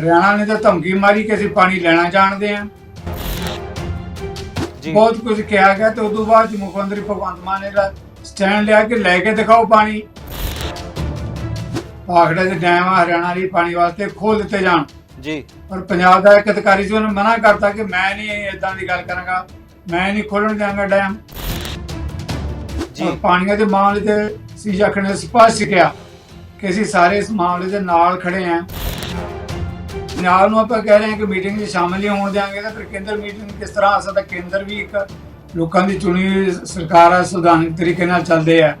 ਹਰਿਆਣਾ ਨੇ ਤਾਂ ਧਮਕੀ ਮਾਰੀ ਕਿ ਅਸੀਂ ਪਾਣੀ ਲੈਣਾ ਜਾਣਦੇ ਜੀ। ਬਹੁਤ ਕੁਝ ਕਿਹਾ ਗਿਆ ਤੇ ਉਦੋਂ ਬਾਅਦ 'ਚ ਮੁੱਖ ਮੰਤਰੀ ਭਗਵੰਤ ਮਾਨ ਨੇ ਦਾ ਸਟੈਂਡ ਲਿਆ ਕਿ ਲੈ ਕੇ ਦਿਖਾਓ ਪਾਣੀ। ਭਾਖੜੇ ਦੇ ਡੈਮ ਆ ਹਰਿਆਣਾ ਲਈ ਪਾਣੀ ਵਾਸਤੇ ਖੋਲ ਦਿੱਤੇ ਜਾਣ। ਜੀ। ਪਰ ਪੰਜਾਬ ਦਾ ਇੱਕ ਅਧਿਕਾਰੀ ਸੀ ਉਹਨੇ ਮਨਾ ਕਰਤਾ ਕਿ ਮੈਂ ਨਹੀਂ ਇਦਾਂ ਦੀ ਗੱਲ ਕਰਾਂਗਾ। ਮੈਂ ਨਹੀਂ ਖੋਲਣ ਦਿਆਂਗਾ ਡੈਮ। ਜੀ। ਪਾਣੀਆਂ ਦੇ ਮਾਮਲੇ ਤੇ ਸੀ ਜਖੜ ਨੇ ਸਪਸ਼ਟ ਕਿਹਾ ਕਿ ਅਸੀਂ ਸਾਰੇ ਇਸ ਮਾਮਲੇ ਦੇ ਨਾਲ ਖੜੇ ਹਾਂ। ਪੰਜਾਬ ਨੂੰ ਆਪਾਂ ਕਹਿ ਰਹੇ ਹਾਂ ਕਿ ਮੀਟਿੰਗ 'ਚ ਸ਼ਾਮਲ ਨਹੀਂ ਹੋਣ ਦਿਆਂਗੇ ਤਾਂ ਫਿਰ ਕੇਂਦਰ ਮੀਟਿੰਗ ਕਿਸ ਤਰ੍ਹਾਂ ਆ ਸਕਦਾ? ਕੇਂਦਰ ਵੀ ਇੱਕ ਲੋਕਾਂ ਦੀ ਚੁਣੀ ਹੋਈ ਸਰਕਾਰ ਆ ਸੰਵਿਧਾਨਕ ਤਰੀਕੇ ਨਾਲ ਚੱਲਦੇ ਆ।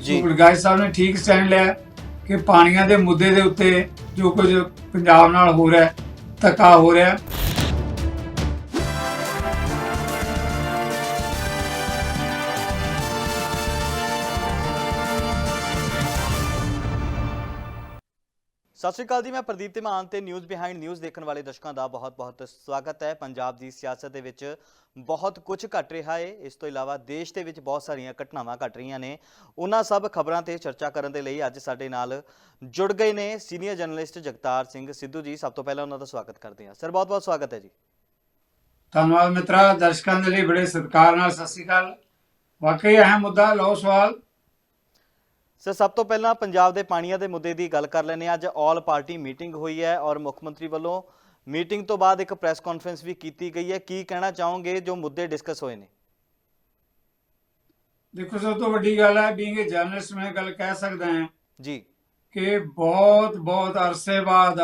ਜੀ। ਗੁਰਗਾਜ ਸਾਹਿਬ ਨੇ ਠੀਕ ਸਟੈਂਡ ਲਿਆ ਕਿ ਪਾਣੀਆਂ ਦੇ ਮੁੱਦੇ ਦੇ ਉੱਤੇ ਜੋ ਕੁਝ ਪੰਜਾਬ ਨਾਲ ਹੋ ਰਿਹਾ ਧੱਕਾ ਹੋ ਰਿਹਾ ਸਤਿ ਸ਼੍ਰੀ ਅਕਾਲ ਜੀ, ਮੈਂ ਪ੍ਰਦੀਪ ਧੀਮਾਨ ਤੇ ਨਿਊਜ਼ ਬਿਹਾਈਂਡ ਨਿਊਜ਼ ਦੇਖਣ ਵਾਲੇ ਦਰਸ਼ਕਾਂ ਦਾ ਬਹੁਤ-ਬਹੁਤ ਸਵਾਗਤ ਹੈ। ਪੰਜਾਬ ਦੀ ਸਿਆਸਤ ਦੇ ਵਿੱਚ ਬਹੁਤ ਕੁਝ ਘਟ ਰਿਹਾ ਹੈ। ਇਸ ਤੋਂ ਇਲਾਵਾ ਦੇਸ਼ ਦੇ ਵਿੱਚ ਬਹੁਤ ਸਾਰੀਆਂ ਘਟਨਾਵਾਂ ਘਟ ਰਹੀਆਂ ਨੇ। ਉਹਨਾਂ ਸਭ ਖਬਰਾਂ ਤੇ ਚਰਚਾ ਕਰਨ ਦੇ ਲਈ ਅੱਜ ਸਾਡੇ ਨਾਲ ਜੁੜ ਗਏ ਨੇ ਸੀਨੀਅਰ ਜਰਨਲਿਸਟ ਜਗਤਾਰ ਸਿੰਘ ਸਿੱਧੂ ਜੀ। ਸਭ ਤੋਂ ਪਹਿਲਾਂ ਉਹਨਾਂ ਦਾ ਸਵਾਗਤ ਕਰਦੇ ਹਾਂ। ਸਰ, ਬਹੁਤ-ਬਹੁਤ ਸਵਾਗਤ ਹੈ ਜੀ। ਧੰਨਵਾਦ ਮਿੱਤਰਾ। ਦਰਸ਼ਕਾਂ ਦੇ ਲਈ ਬੜੇ ਸਤਿਕਾਰ ਨਾਲ ਸਤਿ ਸ਼੍ਰੀ ਅਕਾਲ। ਵਾਕਈ ਅਹਿਮ ਮੁੱਦਾ, ਲਓ ਸਵਾਲ। ਸਰ ਸਭ ਤੋਂ ਪਹਿਲਾਂ ਪੰਜਾਬ ਦੇ ਪਾਣੀਆਂ ਦੇ ਮੁੱਦੇ ਦੀ ਗੱਲ ਕਰ ਲੈਂਦੇ ਹਾਂ। ਅੱਜ ਆਲ ਪਾਰਟੀ ਮੀਟਿੰਗ ਹੋਈ ਹੈ ਔਰ ਮੁੱਖ ਮੰਤਰੀ ਵੱਲੋਂ ਮੀਟਿੰਗ ਤੋਂ ਬਾਅਦ ਇੱਕ ਪ੍ਰੈਸ ਕਾਨਫਰੰਸ ਵੀ ਕੀਤੀ ਗਈ ਹੈ। ਕੀ ਕਹਿਣਾ ਚਾਹੋਗੇ ਜੋ ਮੁੱਦੇ ਡਿਸਕਸ ਹੋਏ ਨੇ? ਦੇਖੋ ਸਭ ਤੋਂ ਵੱਡੀ ਗੱਲ ਹੈ ਬੀਇੰਗ ਅ ਜਰਨਲਿਸਟ ਮੈਂ ਗੱਲ ਕਹਿ ਸਕਦਾ ਹਾਂ ਜੀ। ਕਿ ਬਹੁਤ ਬਹੁਤ ਅਰਸੇ ਬਾਅਦ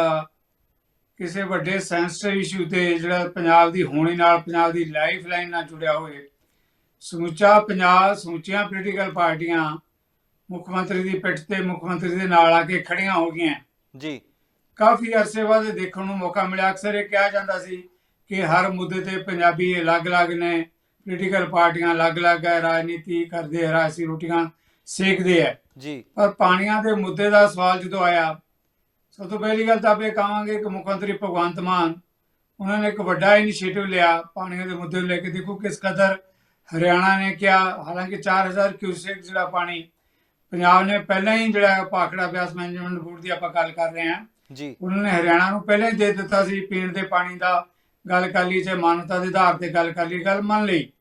ਕਿਸੇ ਵੱਡੇ ਸੈਂਸਿਟਿਵ ਇਸ਼ੂ ਤੇ ਜਿਹੜਾ ਪੰਜਾਬ ਦੀ ਹੋਣੀ ਨਾਲ ਪੰਜਾਬ ਦੀ ਲਾਈਫ ਲਾਈਨ ਨਾਲ ਜੁੜਿਆ ਹੋਏ ਸਮੁੱਚਾ ਪੰਜਾਬ ਸਮੁੱਚੀਆਂ ਪੋਲੀਟੀਕਲ ਪਾਰਟੀਆਂ ਮੁੱਖ ਮੰਤਰੀ ਦੀ ਪਿੱਠ ਤੇ ਮੁੱਖ ਮੰਤਰੀ ਦੇ ਨਾਲ ਆ ਕੇ ਖੜੀਆਂ ਹੋ ਗਈਆਂ। ਜੀ। ਕਾਫੀ ਅਰਸੇ ਬਾਅਦ ਦੇਖਣ ਨੂੰ ਮੌਕਾ ਮਿਲਿਆ। ਅਕਸਰ ਇਹ ਕਿਹਾ ਜਾਂਦਾ ਸੀ ਕਿ ਹਰ ਮੁੱਦੇ ਤੇ ਪੰਜਾਬੀ ਅਲੱਗ-ਅਲੱਗ ਨੇ ਪੋਲੀਟੀਕਲ ਪਾਰਟੀਆਂ ਅਲੱਗ-ਅਲੱਗ ਹੈ ਰਾਜਨੀਤੀ ਕਰਦੇ ਰਾਜਸੀ ਰੋਟੀਆਂ ਸੇਕਦੇ ਹੈ ਜੀ। ਪਰ ਪਾਣੀਆਂ ਦੇ ਮੁੱਦੇ ਦਾ ਸਵਾਲ ਜਦੋਂ ਆਇਆ ਸਭ ਤੋਂ ਪਹਿਲੀ ਗੱਲ ਤਾਂ ਆਪਾਂ ਕਹਾਂਗੇ ਕਿ ਮੁੱਖ ਮੰਤਰੀ ਭਗਵੰਤ ਮਾਨ ਉਹਨਾਂ ਨੇ ਇੱਕ ਵੱਡਾ ਇਨੀਸ਼ੀਏਟਿਵ ਲਿਆ ਪਾਣੀਆਂ ਦੇ ਮੁੱਦੇ ਨੂੰ ਲੈ ਕੇ। ਦੇਖੋ ਕਿਸ ਕਦਰ ਹਰਿਆਣਾ ਨੇ ਕਿਹਾ ਹਾਲਾਂਕਿ 4000 ਕਿਊਸੈਕ ਜਿਹੜਾ ਪਾਣੀ ਪੰਜਾਬ ਨੇ ਪਹਿਲਾਂ ਹੀ ਜਿਹੜਾ ਭਾਖੜਾ ਬਿਆਸ ਮੈਨੇਜਮੈਂਟ ਬੋਰਡ ਦੀ ਆਪਾਂ ਗੱਲ ਕਰ ਰਹੇ ਹਾਂ। ਜੀ। ਉਹਨਾਂ ਨੇ ਹਰਿਆਣਾ ਨੂੰ ਪਹਿਲਾਂ ਹੀ ਦੇ ਦਿੱਤਾ ਸੀ ਪੀਣ ਦੇ ਪਾਣੀ ਦਾ ਗੱਲ ਕਰ ਲਈ ਤੇ ਮਾਨਵਤਾ ਦੇ ਆਧਾਰ ਤੇ ਗੱਲ ਕਰ ਲਈ ਗੱਲ ਮੰਨ ਲਈ।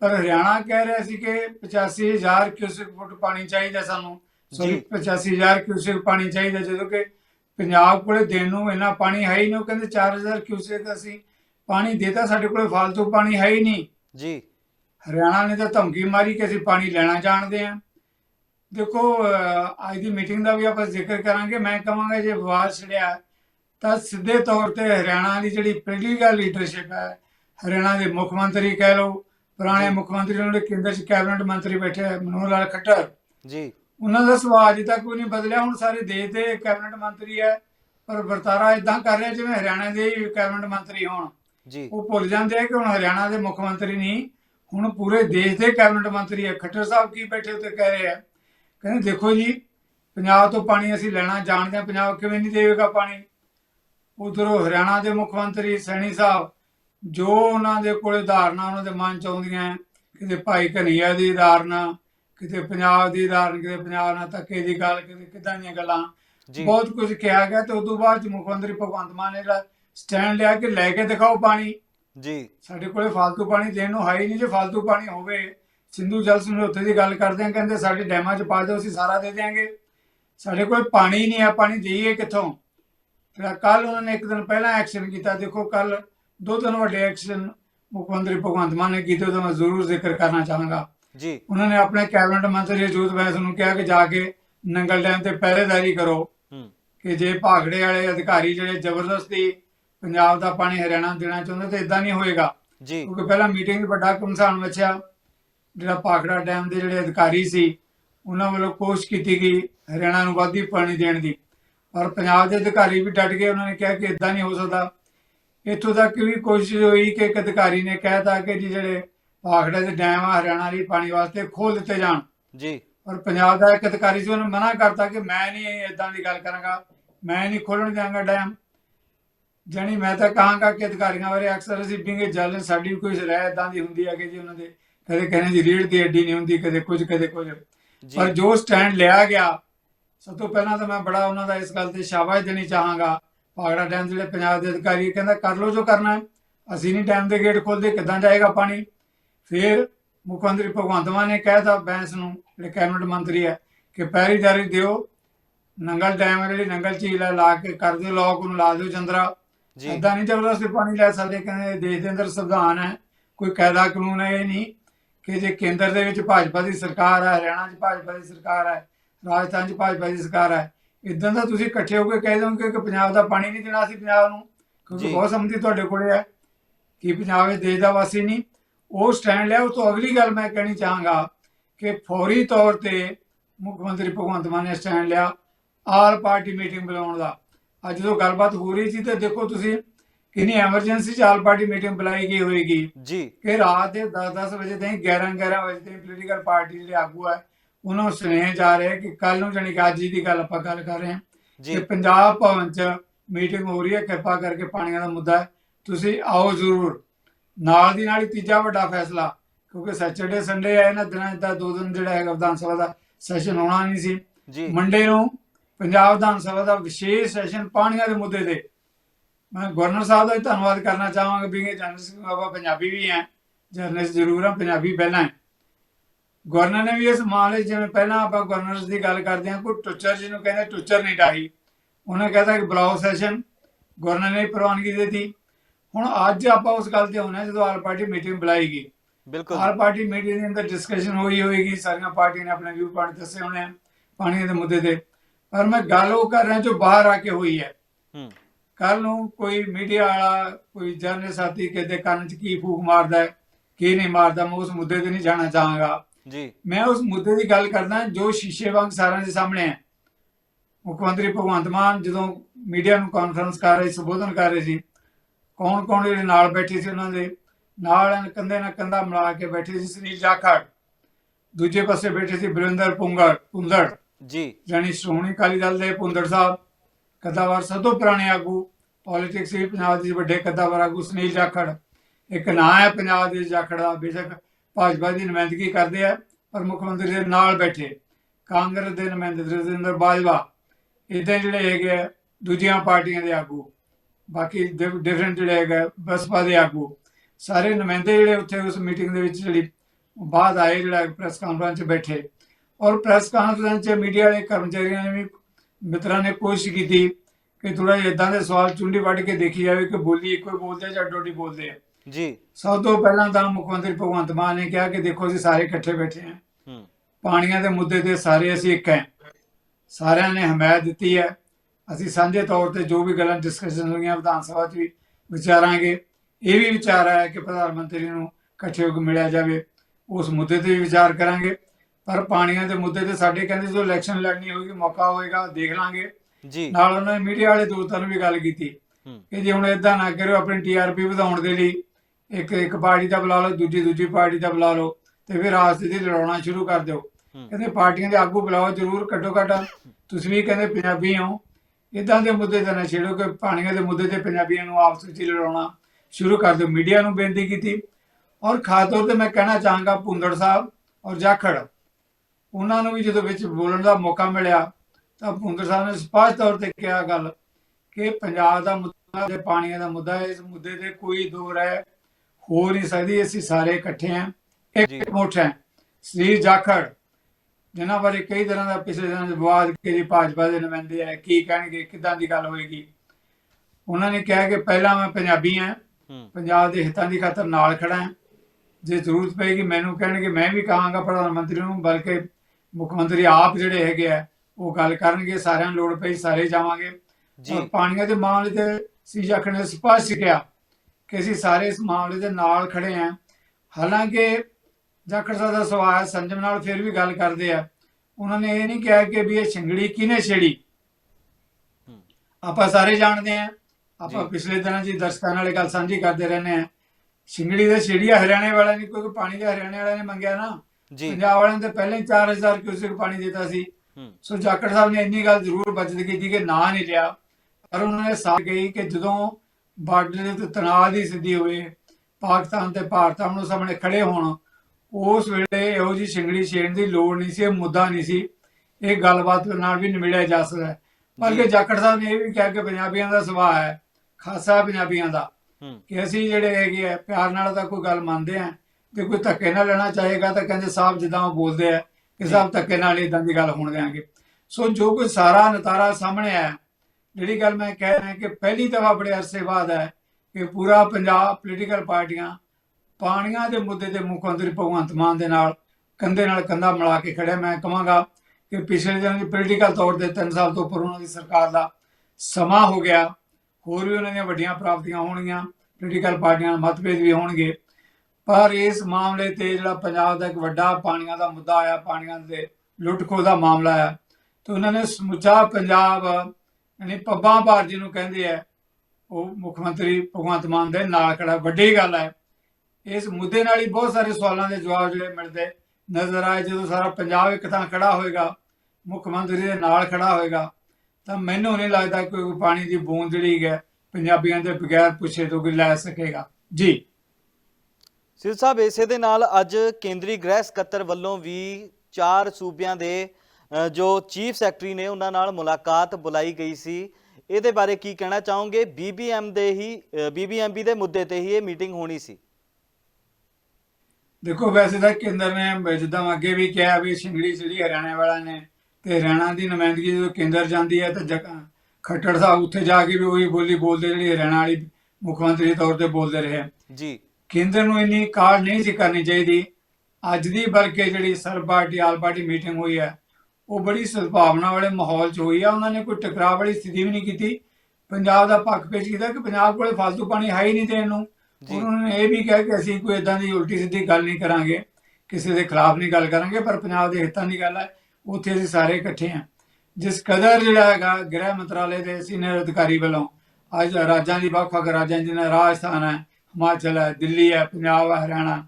ਪਰ ਹਰਿਆਣਾ ਕਹਿ ਰਿਹਾ ਸੀ ਕਿ 85000 ਕਿਊਸੈਕ ਫੁੱਟ ਪਾਣੀ ਚਾਹੀਦਾ ਸਾਨੂੰ। ਸੌਰੀ ਜੀ। 85000 ਕਿਊਸੈਕ ਪਾਣੀ ਚਾਹੀਦਾ ਜਦੋਂ ਕਿ ਪੰਜਾਬ ਕੋਲੇ ਦੇਣ ਨੂੰ ਇੰਨਾ ਪਾਣੀ ਹੈ ਹੀ ਨਹੀਂ ਉਹ ਕਹਿੰਦੇ 4000 ਕਿਊਸੈਕ ਅਸੀਂ ਪਾਣੀ ਦੇਤਾ ਸਾਡੇ ਕੋਲੇ ਫालतू ਪਾਣੀ ਹੈ ਹੀ ਨਹੀਂ। ਜੀ। ਹਰਿਆਣਾ ਨੇ ਤਾਂ ਧਮਕੀ ਮਾਰੀ ਕਿ ਅਸੀਂ ਪਾਣੀ ਲੈਣਾ ਜਾਣਦੇ ਹਾਂ। ਦੇਖੋ ਅੱਜ ਦੀ ਮੀਟਿੰਗ ਦਾ ਵੀ ਆਪਾਂ ਜ਼ਿਕਰ ਕਰਾਂਗੇ। ਮੈਂ ਕਹਾਂਗਾ ਜੇ ਵਿਵਾਦ ਛਿੜਿਆ ਤਾਂ ਸਿੱਧੇ ਤੌਰ ਤੇ ਹਰਿਆਣਾ ਦੀ ਜਿਹੜੀ ਪੋਲੀਟੀਕਲ ਲੀਡਰਸ਼ਿਪ ਹੈ ਹਰਿਆਣਾ ਦੇ ਮੁੱਖ ਮੰਤਰੀ ਕਹਿ ਲਓ ਪੁਰਾਣੇ। ਮੁੱਖ ਮੰਤਰੀ ਉਹਨਾਂ ਦੇ ਕੇਂਦਰ 'ਚ ਕੈਬਨਿਟ ਮੰਤਰੀ ਬੈਠੇ ਮਨੋਹਰ ਲਾਲ ਖੱਟਰ। ਜੀ। ਉਹਨਾਂ ਦਾ ਸੁਭਾਅ ਅਜੇ ਤੱਕ ਕੋਈ ਨਹੀਂ ਬਦਲਿਆ। ਹੁਣ ਸਾਰੇ ਦੇਸ਼ ਦੇ ਕੈਬਨਿਟ ਮੰਤਰੀ ਹੈ ਪਰ ਵਰਤਾਰਾ ਇਦਾਂ ਕਰ ਰਿਹਾ ਜਿਵੇਂ ਹਰਿਆਣਾ ਦੇ ਹੀ ਕੈਬਨਿਟ ਮੰਤਰੀ ਹੋਣ। ਜੀ। ਉਹ ਭੁੱਲ ਜਾਂਦੇ ਆ ਕਿ ਹੁਣ ਹਰਿਆਣਾ ਦੇ ਮੁੱਖ ਮੰਤਰੀ ਨਹੀਂ। ਹੁਣ ਪੂਰੇ ਦੇਸ਼ ਦੇ ਕੈਬਨਿਟ ਮੰਤਰੀ ਹੈ ਖੱਟਰ ਸਾਹਿਬ ਕੀ ਬੈਠੇ ਉੱਤੇ ਕਹਿ ਰਹੇ ਆ? ਕਹਿੰਦੇ ਦੇਖੋ ਜੀ ਪੰਜਾਬ ਤੋਂ ਪਾਣੀ ਅਸੀਂ ਲੈਣਾ ਜਾਣਦੇ ਹਾਂ ਪੰਜਾਬ ਕਿਵੇਂ ਨਹੀਂ ਦੇਵੇਗਾ ਪਾਣੀ। ਉਧਰੋਂ ਹਰਿਆਣਾ ਦੇ ਮੁੱਖ ਮੰਤਰੀ ਸੈਣੀ ਸਾਹਿਬ ਜੋ ਉਹਨਾਂ ਦੇ ਕੋਲੇ ਧਾਰਨਾ ਉਹਨਾਂ ਦੇ ਮਨ ਚ ਆਉਂਦੀਆਂ ਕਿਤੇ ਭਾਈ ਕਨਈਆ ਦੀ ਧਾਰਨਾ ਕਿਤੇ ਪੰਜਾਬ ਦੀ ਧਾਰਨਾ ਕਿਤੇ ਪੰਜਾਬ ਨਾਲ ਧੱਕੇ ਦੀ ਗੱਲ ਕਿਤੇ ਕਿਦਾਂ ਦੀਆਂ ਗੱਲਾਂ। ਬਹੁਤ ਕੁਝ ਕਿਹਾ ਗਿਆ ਤੇ ਉਸ ਤੋਂ ਬਾਅਦ ਮੁੱਖ ਮੰਤਰੀ ਭਗਵੰਤ ਮਾਨ ਨੇ ਸਟੈਂਡ ਲਿਆ ਕਿ ਲੈ ਕੇ ਦਿਖਾਓ ਪਾਣੀ। ਜੀ। ਸਾਡੇ ਕੋਲੇ ਫालतू ਪਾਣੀ ਦੇਣ ਨੂੰ ਹੈ ਹੀ ਨਹੀਂ ਜੇ ਫालतू ਪਾਣੀ ਹੋਵੇ। ਸਿੰਧੂ ਜਲ ਸਮਝੌਤੇ ਦੀ ਗੱਲ ਕਰਦੇ ਆ ਕਹਿੰਦੇ ਸਾਡੇ ਡੈਮਾਂ 'ਚ ਪਾ ਦਿਓ ਅਸੀਂ ਸਾਰਾ ਦੇ ਦਿਆਂਗੇ। ਸਾਡੇ ਕੋਲ ਪਾਣੀ ਨਹੀਂ ਆ ਪਾਣੀ ਦੇਈਏ ਕਿੱਥੋਂ? ਫਿਰ ਕੱਲ ਉਹਨਾਂ ਨੇ ਇੱਕ ਦਿਨ ਪਹਿਲਾਂ ਐਕਸ਼ਨ ਕੀਤਾ ਦੇਖੋ ਕੱਲ ਦੋ ਤਿੰਨ ਵੱਡੇ ਐਕਸ਼ਨ ਮੁੱਖ ਮੰਤਰੀ ਭਗਵੰਤ ਮਾਨ ਨੇ ਕੀਤੇ ਉਹਦਾ ਮੈਂ ਜ਼ਰੂਰ ਜ਼ਿਕਰ ਕਰਨਾ ਚਾਹਾਂਗਾ। ਜੀ। ਉਹਨਾਂ ਨੇ ਆਪਣੇ ਕੈਬਨਿਟ ਮੰਤਰੀ ਅਜੂਤ ਬੈਂਸ ਨੂੰ ਕਿਹਾ ਕਿ ਜਾ ਕੇ ਨੰਗਲ ਡੈਮ ਤੇ ਪਹਿਰੇਦਾਰੀ ਕਰੋ। ਕਿ ਜੇ ਭਾਗੜੇ ਵਾਲੇ ਅਧਿਕਾਰੀ ਜਿਹੜੇ ਜ਼ਬਰਦਸਤੀ ਪੰਜਾਬ ਦਾ ਪਾਣੀ ਹਰਿਆਣਾ ਦੇਣਾ ਚਾਹੁੰਦੇ ਤੇ ਇਦਾਂ ਨਹੀਂ ਹੋਏਗਾ। ਜੀ। ਕਿਉਂਕਿ ਪਹਿਲਾਂ ਮੀਟਿੰਗ ਵੱਡਾ ਕਮਸਾਨ ਮਚਿਆ ਜਿਹੜਾ ਭਾਗੜਾ ਡੈਮ ਦੇ ਜਿਹੜੇ ਅਧਿਕਾਰੀ ਸੀ ਉਹਨਾਂ ਵੱਲੋਂ ਕੋਸ਼ਿਸ਼ ਕੀਤੀ ਗਈ ਹਰਿਆਣਾ ਨੂੰ ਵਾਧੀ ਪਾਣੀ ਦੇਣ ਦੀ। ਪਰ ਪੰਜਾਬ ਦੇ ਅਧਿਕਾਰੀ ਵੀ ਡਟ ਗਏ ਉਹਨਾਂ ਨੇ ਕਿਹਾ ਕਿ ਇਦਾਂ ਨਹੀਂ ਹੋ ਸਕਦਾ। ਇੱਥੋਂ ਤੱਕ ਵੀ ਕੋਸ਼ਿਸ਼ ਹੋਈ ਕਿ ਇੱਕ ਅਧਿਕਾਰੀ ਨੇ ਕਹਿਤਾ ਕਿ ਜੀ ਜਿਹੜੇ ਭਾਗੜੇ ਦੇ ਡੈਮ ਆ ਹਰਿਆਣਾ ਲਈ ਪਾਣੀ ਵਾਸਤੇ ਖੋਲ ਦਿੱਤੇ ਜਾਣ। ਜੀ। ਪਰ ਪੰਜਾਬ ਦਾ ਇੱਕ ਅਧਿਕਾਰੀ ਸੀ ਉਹਨੇ ਮਨਾ ਕਰਤਾ ਕਿ ਮੈਂ ਨਹੀਂ ਇਦਾਂ ਦੀ ਗੱਲ ਕਰਾਂਗਾ ਮੈਂ ਨਹੀਂ ਖੋਲਣ ਦਿਆਂਗਾ ਡੈਮ। ਜਾਣੀ ਮੈਂ ਤਾਂ ਕਹਾਂਗਾ ਕਿ ਅਧਿਕਾਰੀਆਂ ਬਾਰੇ ਅਕਸਰ ਅਸੀਂ ਬਿੰਗੇ ਜਲ ਸਾਡੀ ਵੀ ਕੋਈ ਰਹਿ ਇਦਾਂ ਦੀ ਹੁੰਦੀ ਹੈ ਕਿ ਜੀ ਉਹਨਾਂ ਦੇ। ਕਦੇ ਕਹਿੰਦੇ ਜੀ ਰੀੜ ਦੀ ਹੱਡੀ ਨਹੀਂ ਹੁੰਦੀ ਕਦੇ ਕੁਝ ਕਦੇ ਕੁਝ। ਪਰ ਜੋ ਸਟੈਂਡ ਲਿਆ ਗਿਆ ਸਭ ਤੋਂ ਪਹਿਲਾਂ ਤਾਂ ਮੈਂ ਬੜਾ ਉਹਨਾਂ ਦਾ ਇਸ ਗੱਲ ਤੇ ਸ਼ਾਬਾਸ਼ ਦੇਣੀ ਚਾਹਾਂਗਾ। ਪਾਗੜਾ ਡੈਮ ਜਿਹੜੇ ਪੰਜਾਬ ਦੇ ਅਧਿਕਾਰੀ ਕਹਿੰਦਾ ਕਰ ਲਓ ਜੋ ਕਰਨਾ ਅਸੀਂ ਨਹੀਂ ਡੈਮ ਦੇ ਗੇਟ ਖੋਲਦੇ ਕਿੱਦਾਂ ਜਾਏਗਾ ਪਾਣੀ? ਫਿਰ ਮੁੱਖ ਮੰਤਰੀ ਭਗਵੰਤ ਮਾਨ ਨੇ ਕਹਿਤਾ ਬੈਂਸ ਨੂੰ ਜਿਹੜੇ ਕੈਬਨਿਟ ਮੰਤਰੀ ਹੈ ਕਿ ਪਹਿਰੀਦਾਰੀ ਦਿਓ ਨੰਗਲ ਡੈਮ ਜਿਹੜੀ ਨੰਗਲ ਝੀਲ ਹੈ ਲਾ ਕੇ ਕਰ ਦਿਓ ਲੋਕ ਨੂੰ ਲਾ ਦਿਓ ਚੰਦਰਾ ਜੀ। ਏਦਾਂ ਨਹੀਂ ਜ਼ਬਰਦਸਤੀ ਪਾਣੀ ਲੈ ਸਕਦੇ ਕਹਿੰਦੇ ਦੇਸ਼ ਦੇ ਅੰਦਰ ਸੰਵਿਧਾਨ ਹੈ ਕੋਈ ਕਾਇਦਾ ਕਾਨੂੰਨ ਹੈ ਇਹ ਨਹੀਂ। ਕਿ ਜੇ ਕੇਂਦਰ ਦੇ ਵਿੱਚ ਭਾਜਪਾ ਦੀ ਸਰਕਾਰ ਹੈ ਹਰਿਆਣਾ 'ਚ ਭਾਜਪਾ ਦੀ ਸਰਕਾਰ ਹੈ ਰਾਜਸਥਾਨ 'ਚ ਭਾਜਪਾ ਦੀ ਸਰਕਾਰ ਹੈ ਇਦਾਂ ਦਾ ਤੁਸੀਂ ਇਕੱਠੇ ਹੋ ਕੇ ਕਹਿ ਦੋਗੇ ਕਿ ਪੰਜਾਬ ਦਾ ਪਾਣੀ ਨਹੀਂ ਦੇਣਾ ਸੀ ਪੰਜਾਬ ਨੂੰ ਕਿਉਂਕਿ। ਬਹੁਤ ਸੰਮਤੀ ਤੁਹਾਡੇ ਕੋਲੇ ਹੈ ਕਿ ਪੰਜਾਬ ਇਹ ਦੇਸ਼ ਦਾ ਵਾਸੀ ਨਹੀਂ ਉਹ ਸਟੈਂਡ ਲਿਆ ਉਸ ਤੋਂ ਅਗਲੀ ਗੱਲ ਮੈਂ ਕਹਿਣੀ ਚਾਹਾਂਗਾ ਕਿ ਫੌਰੀ ਤੌਰ ਤੇ ਮੁੱਖ ਮੰਤਰੀ ਭਗਵੰਤ ਮਾਨ ਨੇ ਸਟੈਂਡ ਲਿਆ ਆਲ ਪਾਰਟੀ ਮੀਟਿੰਗ ਬੁਲਾਉਣ ਦਾ ਅੱਜ ਜਦੋਂ ਗੱਲਬਾਤ ਹੋ ਰਹੀ ਸੀ ਤੇ ਦੇਖੋ ਤੁਸੀਂ ਕਿੰਨੀ ਐਮਰਜੈਂਸੀ ਚ ਆਲ ਪਾਰਟੀ ਮੀਟਿੰਗ ਬੁਲਾਈ ਗਈ ਹੋਏਗੀ। ਜੀ। ਕਿ ਰਾਤ ਦੇ 10-10 ਵਜੇ ਤਾਈਂ 11-11 ਵਜੇ ਤਾਈਂ ਪੋਲੀਟੀਕਲ ਪਾਰਟੀ ਜਿਹੜੇ ਆਗੂ ਹੈ ਉਹਨਾਂ ਨੂੰ ਸੁਨੇਹੇ ਜਾ ਰਹੇ ਕਿ ਕੱਲ ਨੂੰ ਜਾਣੀ ਕਿ ਅੱਜ ਦੀ ਗੱਲ ਆਪਾਂ ਗੱਲ ਕਰ ਰਹੇ ਹਾਂ ਕਿ ਪੰਜਾਬ ਭਵਨ ਚ ਮੀਟਿੰਗ ਹੋ ਰਹੀ ਹੈ ਕਿਰਪਾ ਕਰਕੇ ਪਾਣੀਆਂ ਦਾ ਮੁੱਦਾ ਤੁਸੀਂ ਆਓ ਜ਼ਰੂਰ। ਨਾਲ ਦੀ ਨਾਲ ਹੀ ਤੀਜਾ ਵੱਡਾ ਫੈਸਲਾ ਕਿਉਂਕਿ ਸੈਚਰਡੇ ਸੰਡੇ ਹੈ ਇਹਨਾਂ ਦਿਨਾਂ ਤਾਂ ਦੋ ਦਿਨ ਜਿਹੜਾ ਹੈਗਾ ਵਿਧਾਨ ਸਭਾ ਦਾ ਸੈਸ਼ਨ ਹੋਣਾ ਨਹੀਂ ਸੀ। ਮੰਡੇ ਨੂੰ ਪੰਜਾਬ ਵਿਧਾਨ ਸਭਾ ਦਾ ਵਿਸ਼ੇਸ਼ ਸੈਸ਼ਨ ਪਾਣੀਆਂ ਦੇ ਮੁੱਦੇ ਤੇ ਮੈਂ ਗਵਰਨਰ ਸਾਹਿਬ ਦਾ ਵੀ ਧੰਨਵਾਦ ਕਰਨਾ ਚਾਹਾਂਗਾ ਵੀ ਇਹ ਜਨਰਲ ਸਿੰਘ ਬਾਬਾ ਪੰਜਾਬੀ ਵੀ ਹੈ ਜਰਨਲਿਸਟ ਜ਼ਰੂਰ ਆ ਪੰਜਾਬੀ ਪਹਿਲਾਂ ਹੈ। ਗਵਰਨਰ ਨੇ ਵੀ ਇਸ ਮਾਮਲੇ ਜਿਵੇਂ ਪਹਿਲਾਂ ਆਪਾਂ ਗਵਰਨਰਸ ਦੀ ਗੱਲ ਕਰਦੇ ਹਾਂ ਕੋਈ ਟੁੱਚਰ ਜਿਹਨੂੰ ਕਹਿੰਦੇ ਟੁੱਚਰ ਨਹੀਂ ਡਾਹੀ। ਉਹਨੇ ਕਹਿੰਦਾ ਕਿ ਬੁਲਾਓ ਸੈਸ਼ਨ ਗਵਰਨਰ ਨੇ ਪ੍ਰਵਾਨਗੀ ਦਿੱਤੀ। ਹੁਣ ਅੱਜ ਆਪਾਂ ਉਸ ਗੱਲ ਤੇ ਆਉਣਾ ਜਦੋਂ ਆਲ ਪਾਰਟੀ ਮੀਟਿੰਗ ਬੁਲਾਈ ਗਈ। ਬਿਲਕੁਲ। ਆਲ ਪਾਰਟੀ ਮੀਟਿੰਗ ਦੇ ਅੰਦਰ ਡਿਸਕਸ਼ਨ ਹੋਈ ਹੋਏਗੀ ਸਾਰੀਆਂ ਪਾਰਟੀਆਂ ਨੇ ਆਪਣੇ ਵਿਊ ਪੁਆਇੰਟ ਦੱਸੇ ਹੋਣੇ ਆ ਪਾਣੀ ਦੇ ਮੁੱਦੇ ਤੇ। ਪਰ ਮੈਂ ਗੱਲ ਉਹ ਕਰ ਰਿਹਾ ਜੋ ਬਾਹਰ ਆ ਕੇ ਹੋਈ ਹੈ। ਹੂੰ। ਕੱਲ ਨੂੰ ਕੋਈ ਮੀਡੀਆ ਵਾਲਾ ਕੋਈ ਜਰਨਲ ਸਾਥੀ ਕਿਤੇ ਕੰਨ 'ਚ ਕੀ ਫੂਕ ਮਾਰਦਾ ਹੈ ਕੀ ਨਹੀਂ ਮਾਰਦਾ ਮੈਂ ਉਸ ਮੁੱਦੇ ਤੇ ਨਹੀਂ ਜਾਣਾ ਚਾਹਾਂਗਾ। ਜੀ। ਮੈਂ ਉਸ ਮੁੱਦੇ ਦੀ ਗੱਲ ਕਰਦਾ ਜੋ ਸ਼ੀਸ਼ੇ ਵਾਂਗ ਸਾਰਿਆਂ ਦੇ ਸਾਹਮਣੇ ਹੈ। ਮੁੱਖ ਮੰਤਰੀ ਭਗਵੰਤ ਮਾਨ ਜਦੋਂ ਮੀਡੀਆ ਨੂੰ ਕਾਨਫਰੰਸ ਕਰ ਰਹੇ ਸੰਬੋਧਨ ਕਰ ਰਹੇ ਸੀ ਕੌਣ ਕੌਣ ਜਿਹੜੇ ਨਾਲ ਬੈਠੇ ਸੀ ਉਹਨਾਂ ਦੇ ਨਾਲ ਕੰਧੇ ਨਾਲ ਕੰਧਾ ਮਿਲਾ ਕੇ ਬੈਠੇ ਸੀ ਸੁਨੀਲ ਜਾਖੜ ਦੂਜੇ ਪਾਸੇ ਬੈਠੇ ਸੀ ਬਰਿੰਦਰ ਪੁੰਗੜ ਪੁੰਦੜ। ਜੀ। ਜਾਨੀ ਸ਼੍ਰੋਮਣੀ ਅਕਾਲੀ ਦਲ ਦੇ ਪੁੰਦੜ ਸਾਹਿਬ ਕਦਾਵਰ ਤੋਂ ਪੁਰਾਣੇ ਆਗੂ ਪੋਲਿਟਿਕਸ ਵੀ ਪੰਜਾਬ ਦੇ ਵੱਡੇ ਕਦਾਵਰ ਆਗੂ ਸੁਨੀਲ ਜਾਖੜ। ਇੱਕ ਨਾਂ ਹੈ ਪੰਜਾਬ ਦੇ ਜਾਖੜ ਦਾ ਬੇਸ਼ੱਕ ਭਾਜਪਾ ਦੀ ਨੁਮਾਇੰਦਗੀ ਕਰਦੇ ਆ ਪਰ ਮੁੱਖ ਮੰਤਰੀ ਦੇ ਨਾਲ ਬੈਠੇ। ਕਾਂਗਰਸ ਦੇ ਨੁਮਾਇੰਦੇ ਦਰਜਿੰਦਰ ਬਾਜਵਾ। ਇਦਾਂ ਜਿਹੜੇ ਹੈਗੇ ਆ, ਦੂਜੀਆਂ ਪਾਰਟੀਆਂ ਦੇ ਆਗੂ। ਬਾਕੀ ਡਿਫਰੈਂਟ ਜਿਹੜੇ ਹੈਗੇ ਬਸਪਾ ਦੇ ਆਗੂ। ਸਾਰੇ ਨੁਮਾਇੰਦੇ ਜਿਹੜੇ ਉੱਥੇ ਉਸ ਮੀਟਿੰਗ ਦੇ ਵਿੱਚ ਜਿਹੜੀ ਬਾਅਦ ਆਏ ਜਿਹੜਾ ਪ੍ਰੈਸ ਕਾਨਫਰੰਸ 'ਚ ਬੈਠੇ। ਔਰ ਪ੍ਰੈਸ ਕਾਨਫਰੰਸ 'ਚ ਮੀਡੀਆ ਦੇ ਕਰਮਚਾਰੀਆਂ ਨੇ ਵੀ ਮਿੱਤਰਾਂ ਨੇ ਕੋਸ਼ਿਸ਼ ਕੀਤੀ ਕਿ ਥੋੜਾ ਜਿਹਾ ਇਦਾਂ ਦੇ ਸਵਾਲ ਚੁੰਡੀ ਵੱਢ ਕੇ ਦੇਖੀ ਜਾਵੇ ਕਿ ਬੋਲੀ ਇੱਕੋ ਬੋਲਦੇ ਆ ਜਾਂ ਡੋਡੀ ਬੋਲਦੇ ਆ। ਜੀ। ਸਭ ਤੋਂ ਪਹਿਲਾਂ ਤਾਂ ਮੁੱਖ ਮੰਤਰੀ ਭਗਵੰਤ ਮਾਨ ਨੇ ਕਿਹਾ ਕਿ ਦੇਖੋ ਅਸੀਂ ਸਾਰੇ ਇਕੱਠੇ ਬੈਠੇ ਹਾਂ। ਹੂੰ। ਪਾਣੀਆਂ ਦੇ ਮੁੱਦੇ ਤੇ ਸਾਰੇ ਅਸੀਂ ਇੱਕ ਹੈ। ਸਾਰਿਆਂ ਨੇ ਹਮਾਇਤ ਦਿੱਤੀ ਹੈ। ਅਸੀਂ ਸਾਂਝੇ ਤੌਰ ਤੇ ਜੋ ਵੀ ਗੱਲਾਂ ਡਿਸਕਸ਼ਨ ਹੋਈਆਂ ਵਿਧਾਨ ਸਭਾ 'ਚ ਵੀ ਵਿਚਾਰਾਂਗੇ। ਇਹ ਵੀ ਵਿਚਾਰ ਹੈ ਕਿ ਪ੍ਰਧਾਨ ਮੰਤਰੀ ਨੂੰ ਇਕੱਠੇ ਹੋ ਕੇ ਮਿਲਿਆ ਜਾਵੇ। ਉਸ ਮੁੱਦੇ ਤੇ ਵੀ ਵਿਚਾਰ ਕਰਾਂਗੇ। ਪਰ ਪਾਣੀਆਂ ਦੇ ਮੁੱਦੇ ਤੇ ਸਾਡੇ ਕਹਿੰਦੇ ਜੋ ਇਲੈਕਸ਼ਨ ਲੜਨੀ ਹੋਏਗੀ ਮੌਕਾ ਹੋਏਗਾ ਦੇਖ ਲਾਂਗੇ। ਜੀ। ਨਾਲ ਉਹਨਾਂ ਨੇ ਮੀਡੀਆ ਵਾਲੇ ਦੋਸਤਾਂ ਨੂੰ ਵੀ ਗੱਲ ਕੀਤੀ ਕਿ ਜੇ ਹੁਣ ਇਦਾਂ ਨਾ ਕਰਿਓ ਆਪਣੀ ਟੀਆਰਪੀ ਵਧਾਉਣ ਦੇ ਲਈ ਇੱਕ ਇੱਕ ਪਾਰਟੀ ਦਾ ਬੁਲਾ ਲਓ ਦੂਜੀ ਦੂਜੀ ਪਾਰਟੀ ਦਾ ਬੁਲਾ ਲਓ ਤੇ ਫਿਰ ਦੀ ਲੜਾਉਣਾ ਸ਼ੁਰੂ ਕਰ ਦਿਓ। ਕਹਿੰਦੇ ਪਾਰਟੀਆਂ ਦੇ ਆਗੂ ਬੁਲਾਓ ਜ਼ਰੂਰ ਘੱਟੋ ਘੱਟ ਤੁਸੀਂ ਵੀ ਕਹਿੰਦੇ ਪੰਜਾਬੀ ਹੋ। ਇਦਾਂ ਦੇ ਮੁੱਦੇ ਤੇ ਨਾ ਛੇੜੋ ਕਿ ਪਾਣੀਆਂ ਦੇ ਮੁੱਦੇ ਤੇ ਪੰਜਾਬੀਆਂ ਨੂੰ ਆਪਸ ਵਿੱਚ ਲੜਾਉਣਾ ਸ਼ੁਰੂ ਕਰ ਦਿਓ। ਮੀਡੀਆ ਨੂੰ ਬੇਨਤੀ ਕੀਤੀ। ਔਰ ਖਾਸ ਤੌਰ ਤੇ ਮੈਂ ਕਹਿਣਾ ਚਾਹਾਂਗਾ ਭੁੰਦੜ ਸਾਹਿਬ ਔਰ ਜਾਖੜ ਉਹਨਾਂ ਨੂੰ ਵੀ ਜਦੋਂ ਵਿੱਚ ਬੋਲਣ ਦਾ ਮੌਕਾ ਮਿਲਿਆ ਤਾਂ ਭੁੰਦੜ ਸਾਹਿਬ ਨੇ ਸਪਸ਼ਟ ਤੌਰ ਤੇ ਕਿਹਾ ਗੱਲ ਕਿ ਪੰਜਾਬ ਦਾ ਮੁੱਦਾ ਤੇ ਪਾਣੀਆਂ ਦਾ ਮੁੱਦਾ ਇਸ ਮੁੱਦੇ ਤੇ ਕੋਈ ਦੋ ਰਾਏ ਹੋ ਨਹੀਂ ਸਕਦੀ ਅਸੀਂ ਸਾਰੇ ਇਕੱਠੇ ਜੀ। ਇੱਕ ਮੁੱਠ ਹੈ। ਸ੍ਰੀ ਜਾਖੜ ਜਿਨ੍ਹਾਂ ਬਾਰੇ ਕਈ ਤਰ੍ਹਾਂ ਦਾ ਪਿਛਲੇ ਦਿਨਾਂ 'ਚ ਵਿਵਾਦ ਕਿ ਜੀ ਭਾਜਪਾ ਦੇ ਨੁਮਾਇੰਦੇ ਹੈ ਕੀ ਕਹਿਣਗੇ ਕਿੱਦਾਂ ਦੀ ਗੱਲ ਹੋਏਗੀ। ਉਹਨਾਂ ਨੇ ਕਿਹਾ ਕਿ ਪਹਿਲਾਂ ਮੈਂ ਪੰਜਾਬੀ ਹੂੰ ਪੰਜਾਬ ਦੇ ਹਿੱਤਾਂ ਦੀ ਖਾਤਰ ਨਾਲ ਖੜਾ ਹਾਂ। ਜੇ ਜ਼ਰੂਰਤ ਪਏਗੀ ਮੈਨੂੰ ਕਹਿਣਗੇ ਮੈਂ ਵੀ ਕਹਾਂਗਾ ਪ੍ਰਧਾਨ ਮੰਤਰੀ ਨੂੰ ਬਲਕਿ ਮੁੱਖ ਮੰਤਰੀ ਆਪ ਜਿਹੜੇ ਹੈਗੇ ਆ ਉਹ ਗੱਲ ਕਰਨਗੇ ਸਾਰਿਆਂ ਨੂੰ ਲੋੜ ਪਈ ਸਾਰੇ ਜਾਵਾਂਗੇ। ਜੀ। ਪਾਣੀਆਂ ਦੇ ਮਾਮਲੇ ਤੇ ਸੀ ਜਾਖੜ ਨੇ ਸਪਸ਼ਟ ਕਿਹਾ ਕਿ ਅਸੀਂ ਸਾਰੇ ਇਸ ਮਾਮਲੇ ਦੇ ਨਾਲ ਖੜੇ ਹਾਂ। ਹਾਲਾਂਕਿ ਜਾਖੜ ਸਾਹਿਬ ਦਾ ਸਵਾਲ ਸੰਜਮ ਨਾਲ ਫਿਰ ਵੀ ਗੱਲ ਕਰਦੇ ਆ। ਉਹਨਾਂ ਨੇ ਇਹ ਨਹੀਂ ਕਿਹਾ ਕਿ ਵੀ ਇਹ ਛਿੰਗੜੀ ਕਿਹਨੇ ਛੇੜੀ? ਆਪਾਂ ਸਾਰੇ ਜਾਣਦੇ ਆ ਆਪਾਂ। ਪਿਛਲੇ ਦਿਨਾਂ 'ਚ ਦਰਸ਼ਕਾਂ ਨਾਲ ਇਹ ਗੱਲ ਸਾਂਝੀ ਕਰਦੇ ਰਹਿੰਦੇ ਆ ਛਿੰਗੜੀ ਦੇ ਛੇੜੀਆ ਹਰਿਆਣੇ ਵਾਲਿਆਂ ਨੇ ਕਿਉਂਕਿ ਪਾਣੀ ਦਾ ਹਰਿਆਣੇ ਵਾਲਿਆਂ ਨੇ ਮੰਗਿਆ ਨਾ। ਪੰਜਾਬ ਵਾਲਿਆਂ ਨੇ ਤਾਂ ਪਹਿਲਾਂ ਹੀ 4000 ਕਿਊਸੈਕ ਪਾਣੀ ਦਿੱਤਾ ਸੀ। ਸੋ ਜਾਖੜ ਸਾਹਿਬ ਨੇ ਇੰਨੀ ਗੱਲ ਜ਼ਰੂਰ ਬਚਤ ਕੀਤੀ ਕਿ ਨਾਂ ਨਹੀਂ ਲਿਆ। ਪਰ ਉਹਨਾਂ ਨੇ ਸਾਥ ਗਈ ਕਿ ਜਦੋਂ ਬਾਰਡਰ ਦੇ ਉੱਤੇ ਤਣਾਅ ਦੀ ਸਿੱਧੀ ਹੋਵੇ ਪਾਕਿਸਤਾਨ ਤੇ ਭਾਰਤ ਆਮਣੋ ਸਾਹਮਣੇ ਖੜੇ ਹੋਣ ਉਸ ਵੇਲੇ ਇਹੋ ਜੀ ਛਿੰਗੜੀ ਛੇੜਨ ਦੀ ਲੋੜ ਨਹੀਂ ਸੀ ਇਹ ਮੁੱਦਾ ਨਹੀਂ ਸੀ। ਇਹ ਗੱਲਬਾਤ ਨਾਲ ਵੀ ਨਿਬੜਿਆ ਜਾ ਸਕਦਾ ਹੈ। ਬਲਕਿ ਜੀ। ਜਾਖੜ ਸਾਹਿਬ ਨੇ ਇਹ ਵੀ ਕਿਹਾ ਕਿ ਪੰਜਾਬੀਆਂ ਦਾ ਸੁਭਾਅ ਹੈ ਖਾਸਾ ਪੰਜਾਬੀਆਂ ਦਾ। ਕਿ ਅਸੀਂ ਜਿਹੜੇ ਹੈਗੇ ਆ ਪਿਆਰ ਨਾਲ ਤਾਂ ਕੋਈ ਗੱਲ ਮੰਨਦੇ ਆ ਤੇ ਕੋਈ ਧੱਕੇ ਨਾਲ ਲੈਣਾ ਚਾਹੇਗਾ ਤਾਂ ਕਹਿੰਦੇ ਸਾਹਿਬ ਜਿੱਦਾਂ ਉਹ ਬੋਲਦੇ ਆ ਕਿ ਧੱਕੇ ਨਾਲ ਇਦਾਂ ਦੀ ਗੱਲ ਹੋਣ ਦੇਾਂਗੇ ਸੋ ਜੋ ਕੋਈ ਸਾਰਾ ਨਤਾਰਾ ਸਾਹਮਣੇ ਆਇਆ, ਜਿਹੜੀ ਗੱਲ ਮੈਂ ਕਹਿ ਰਿਹਾ ਕਿ ਪਹਿਲੀ ਦਫਾ ਬੜੇ ਅਰਸੇ ਬਾਅਦ ਹੈ ਕਿ ਪੂਰਾ ਪੰਜਾਬ ਪੋਲੀਟੀਕਲ ਪਾਰਟੀਆਂ ਪਾਣੀਆਂ ਦੇ ਮੁੱਦੇ ਤੇ ਮੁੱਖ ਮੰਤਰੀ ਭਗਵੰਤ ਮਾਨ ਦੇ ਨਾਲ ਕੰਧੇ ਨਾਲ ਕੰਧਾ ਮਿਲਾ ਕੇ ਖੜਿਆ। ਮੈਂ ਕਹਾਂਗਾ ਕਿ ਪਿਛਲੇ ਦਿਨਾਂ ਦੀ ਪੋਲੀਟੀਕਲ ਤੌਰ ਤੇ 3 ਸਾਲ ਤੋਂ ਉੱਪਰ ਉਹਨਾਂ ਦੀ ਸਰਕਾਰ ਦਾ ਸਮਾਂ ਹੋ ਗਿਆ। ਹੋਰ ਵੀ ਉਹਨਾਂ ਦੀਆਂ ਵੱਡੀਆਂ ਪ੍ਰਾਪਤੀਆਂ ਹੋਣਗੀਆਂ। ਪੋਲੀਟੀਕਲ ਪਾਰਟੀਆਂ ਨਾਲ ਮਤਭੇਦ ਵੀ ਹੋਣਗੇ। ਪਰ ਇਸ ਮਾਮਲੇ ਤੇ ਜਿਹੜਾ ਪੰਜਾਬ ਦਾ ਇੱਕ ਵੱਡਾ ਪਾਣੀਆਂ ਦਾ ਮੁੱਦਾ ਆਇਆ, ਪਾਣੀਆਂ ਦੇ ਲੁੱਟ ਦਾ ਮਾਮਲਾ ਆ ਤੇ ਉਹਨਾਂ ਨੇ ਸਮੁੱਚਾ ਪੰਜਾਬ, ਯਾਨੀ ਪੱਬਾਂ ਭਾਰ ਜਿਹਨੂੰ ਕਹਿੰਦੇ ਆ, ਉਹ ਮੁੱਖ ਮੰਤਰੀ ਭਗਵੰਤ ਮਾਨ ਦੇ ਨਾਲ ਖੜਾ, ਵੱਡੀ ਗੱਲ ਹੈ। ਇਸ ਮੁੱਦੇ ਨਾਲ ਹੀ ਬਹੁਤ ਸਾਰੇ ਸਵਾਲਾਂ ਦੇ ਜਵਾਬ ਜਿਹੜੇ ਮਿਲਦੇ ਨਜ਼ਰ ਆਏ। ਜਦੋਂ ਸਾਰਾ ਪੰਜਾਬ ਇੱਕ ਥਾਂ ਖੜਾ ਹੋਏਗਾ, ਮੁੱਖ ਮੰਤਰੀ ਦੇ ਨਾਲ ਖੜਾ ਹੋਏਗਾ, ਤਾਂ ਮੈਨੂੰ ਨਹੀਂ ਲੱਗਦਾ ਕਿ ਕੋਈ ਪਾਣੀ ਦੀ ਬੂੰਦ ਜਿਹੜੀ ਹੈ, ਪੰਜਾਬੀਆਂ ਦੇ ਬਗੈਰ ਪੁੱਛੇ ਤੋਂ ਕੋਈ ਲੈ ਸਕੇਗਾ। ਜੀ। ਸਿਰ ਸਾਹਿਬ ਇਸੇ ਦੇ ਨਾਲ ਅੱਜ ਕੇਂਦਰੀ ਗ੍ਰਹਿ ਸਕੱਤਰ ਵੱਲੋਂ ਵੀ ਚਾਰ ਸੂਬਿਆਂ ਦੇ ਜੋ ਚੀਫ ਸੈਕਟਰੀ ਨੇ ਉਹਨਾਂ ਨਾਲ ਮੁਲਾਕਾਤ ਬੁਲਾਈ ਗਈ ਸੀ। ਇਹਦੇ ਬਾਰੇ ਕੀ ਕਹਿਣਾ ਚਾਹੋਗੇ? ਬੀਬੀਐਮ ਦੇ ਹੀ ਬੀਬੀਐਮਬੀ ਦੇ ਮੁੱਦੇ ਤੇ ਹੀ ਇਹ ਮੀਟਿੰਗ ਹੋਣੀ ਸੀ। ਦੇਖੋ ਵੈਸੇ ਤਾਂ ਕੇਂਦਰ ਨੇ ਜਿੱਦਾਂ ਅੱਗੇ ਵੀ ਕਿਹਾ ਵੀ ਸਿੰਗੜੀ ਜਿਹੜੀ ਹਰਿਆਣਾ ਵਾਲਾ ਨੇ ਤੇ ਹਰਿਆਣਾ ਦੀ ਨੁਮਾਇੰਦਗੀ ਜਦੋਂ ਕੇਂਦਰ ਜਾਂਦੀ ਹੈ ਤਾਂ ਜਗ- ਖੱਟੜ ਸਾਹਿਬ ਉੱਥੇ ਜਾ ਕੇ ਵੀ ਉਹੀ ਬੋਲੀ ਬੋਲਦੇ ਜਿਹੜੀ ਹਰਿਆਣਾ ਵਾਲੀ ਮੁੱਖ ਮੰਤਰੀ ਦੇ ਤੌਰ ਤੇ ਬੋਲਦੇ ਰਹੇ ਜੀ। ਕੇਂਦਰ ਨੂੰ ਇੰਨੀ ਕਾਲ ਨਹੀਂ ਸੀ ਕਰਨੀ ਚਾਹੀਦੀ। ਅੱਜ ਦੀ ਬਲਕਿ ਜਿਹੜੀ ਸਰਬ ਪਾਰਟੀ ਆਲ ਪਾਰਟੀ ਮੀਟਿੰਗ ਹੋਈ ਹੈ ਉਹ ਬੜੀ ਸਦਭਾਵਨਾ ਵਾਲੇ ਮਾਹੌਲ 'ਚ ਹੋਈ ਆ। ਉਹਨਾਂ ਨੇ ਕੋਈ ਟਕਰਾਅ ਵਾਲੀ ਸਥਿਤੀ ਵੀ ਨਹੀਂ ਕੀਤੀ। ਪੰਜਾਬ ਦਾ ਪੱਖ ਪੇਸ਼ ਕੀਤਾ ਕਿ ਪੰਜਾਬ ਕੋਲੇ ਫालतू ਪਾਣੀ ਹੈ ਹੀ ਨਹੀਂ ਦੇਣ ਨੂੰ। ਉਹਨਾਂ ਨੇ ਇਹ ਵੀ ਕਿਹਾ ਕਿ ਅਸੀਂ ਕੋਈ ਇਦਾਂ ਦੀ ਉਲਟੀ ਸਿੱਧੀ ਗੱਲ ਨਹੀਂ ਕਰਾਂਗੇ। ਕਿਸੇ ਦੇ ਖਿਲਾਫ ਨਹੀਂ ਗੱਲ ਕਰਾਂਗੇ ਪਰ ਪੰਜਾਬ ਦੇ ਹਿੱਤਾਂ ਦੀ ਗੱਲ ਹੈ ਉੱਥੇ ਅਸੀਂ ਸਾਰੇ ਇਕੱਠੇ ਹਾਂ। ਜਿਸ ਕਦਰ ਜਿਹੜਾ ਹੈਗਾ ਗ੍ਰਹਿ ਮੰਤਰਾਲੇ ਦੇ ਸੀਨੀਅਰ ਅਧਿਕਾਰੀ ਵੱਲੋਂ ਅੱਜ ਰਾਜਾਂ ਦੀ ਵੱਖ-ਵੱਖ ਰਾਜਾਂ ਜਿਵੇਂ ਰਾਜਸਥਾਨ ਹੈ ਹਿਮਾਚਲ ਹੈ, ਦਿੱਲੀ ਹੈ, ਪੰਜਾਬ ਹੈ, ਹਰਿਆਣਾ।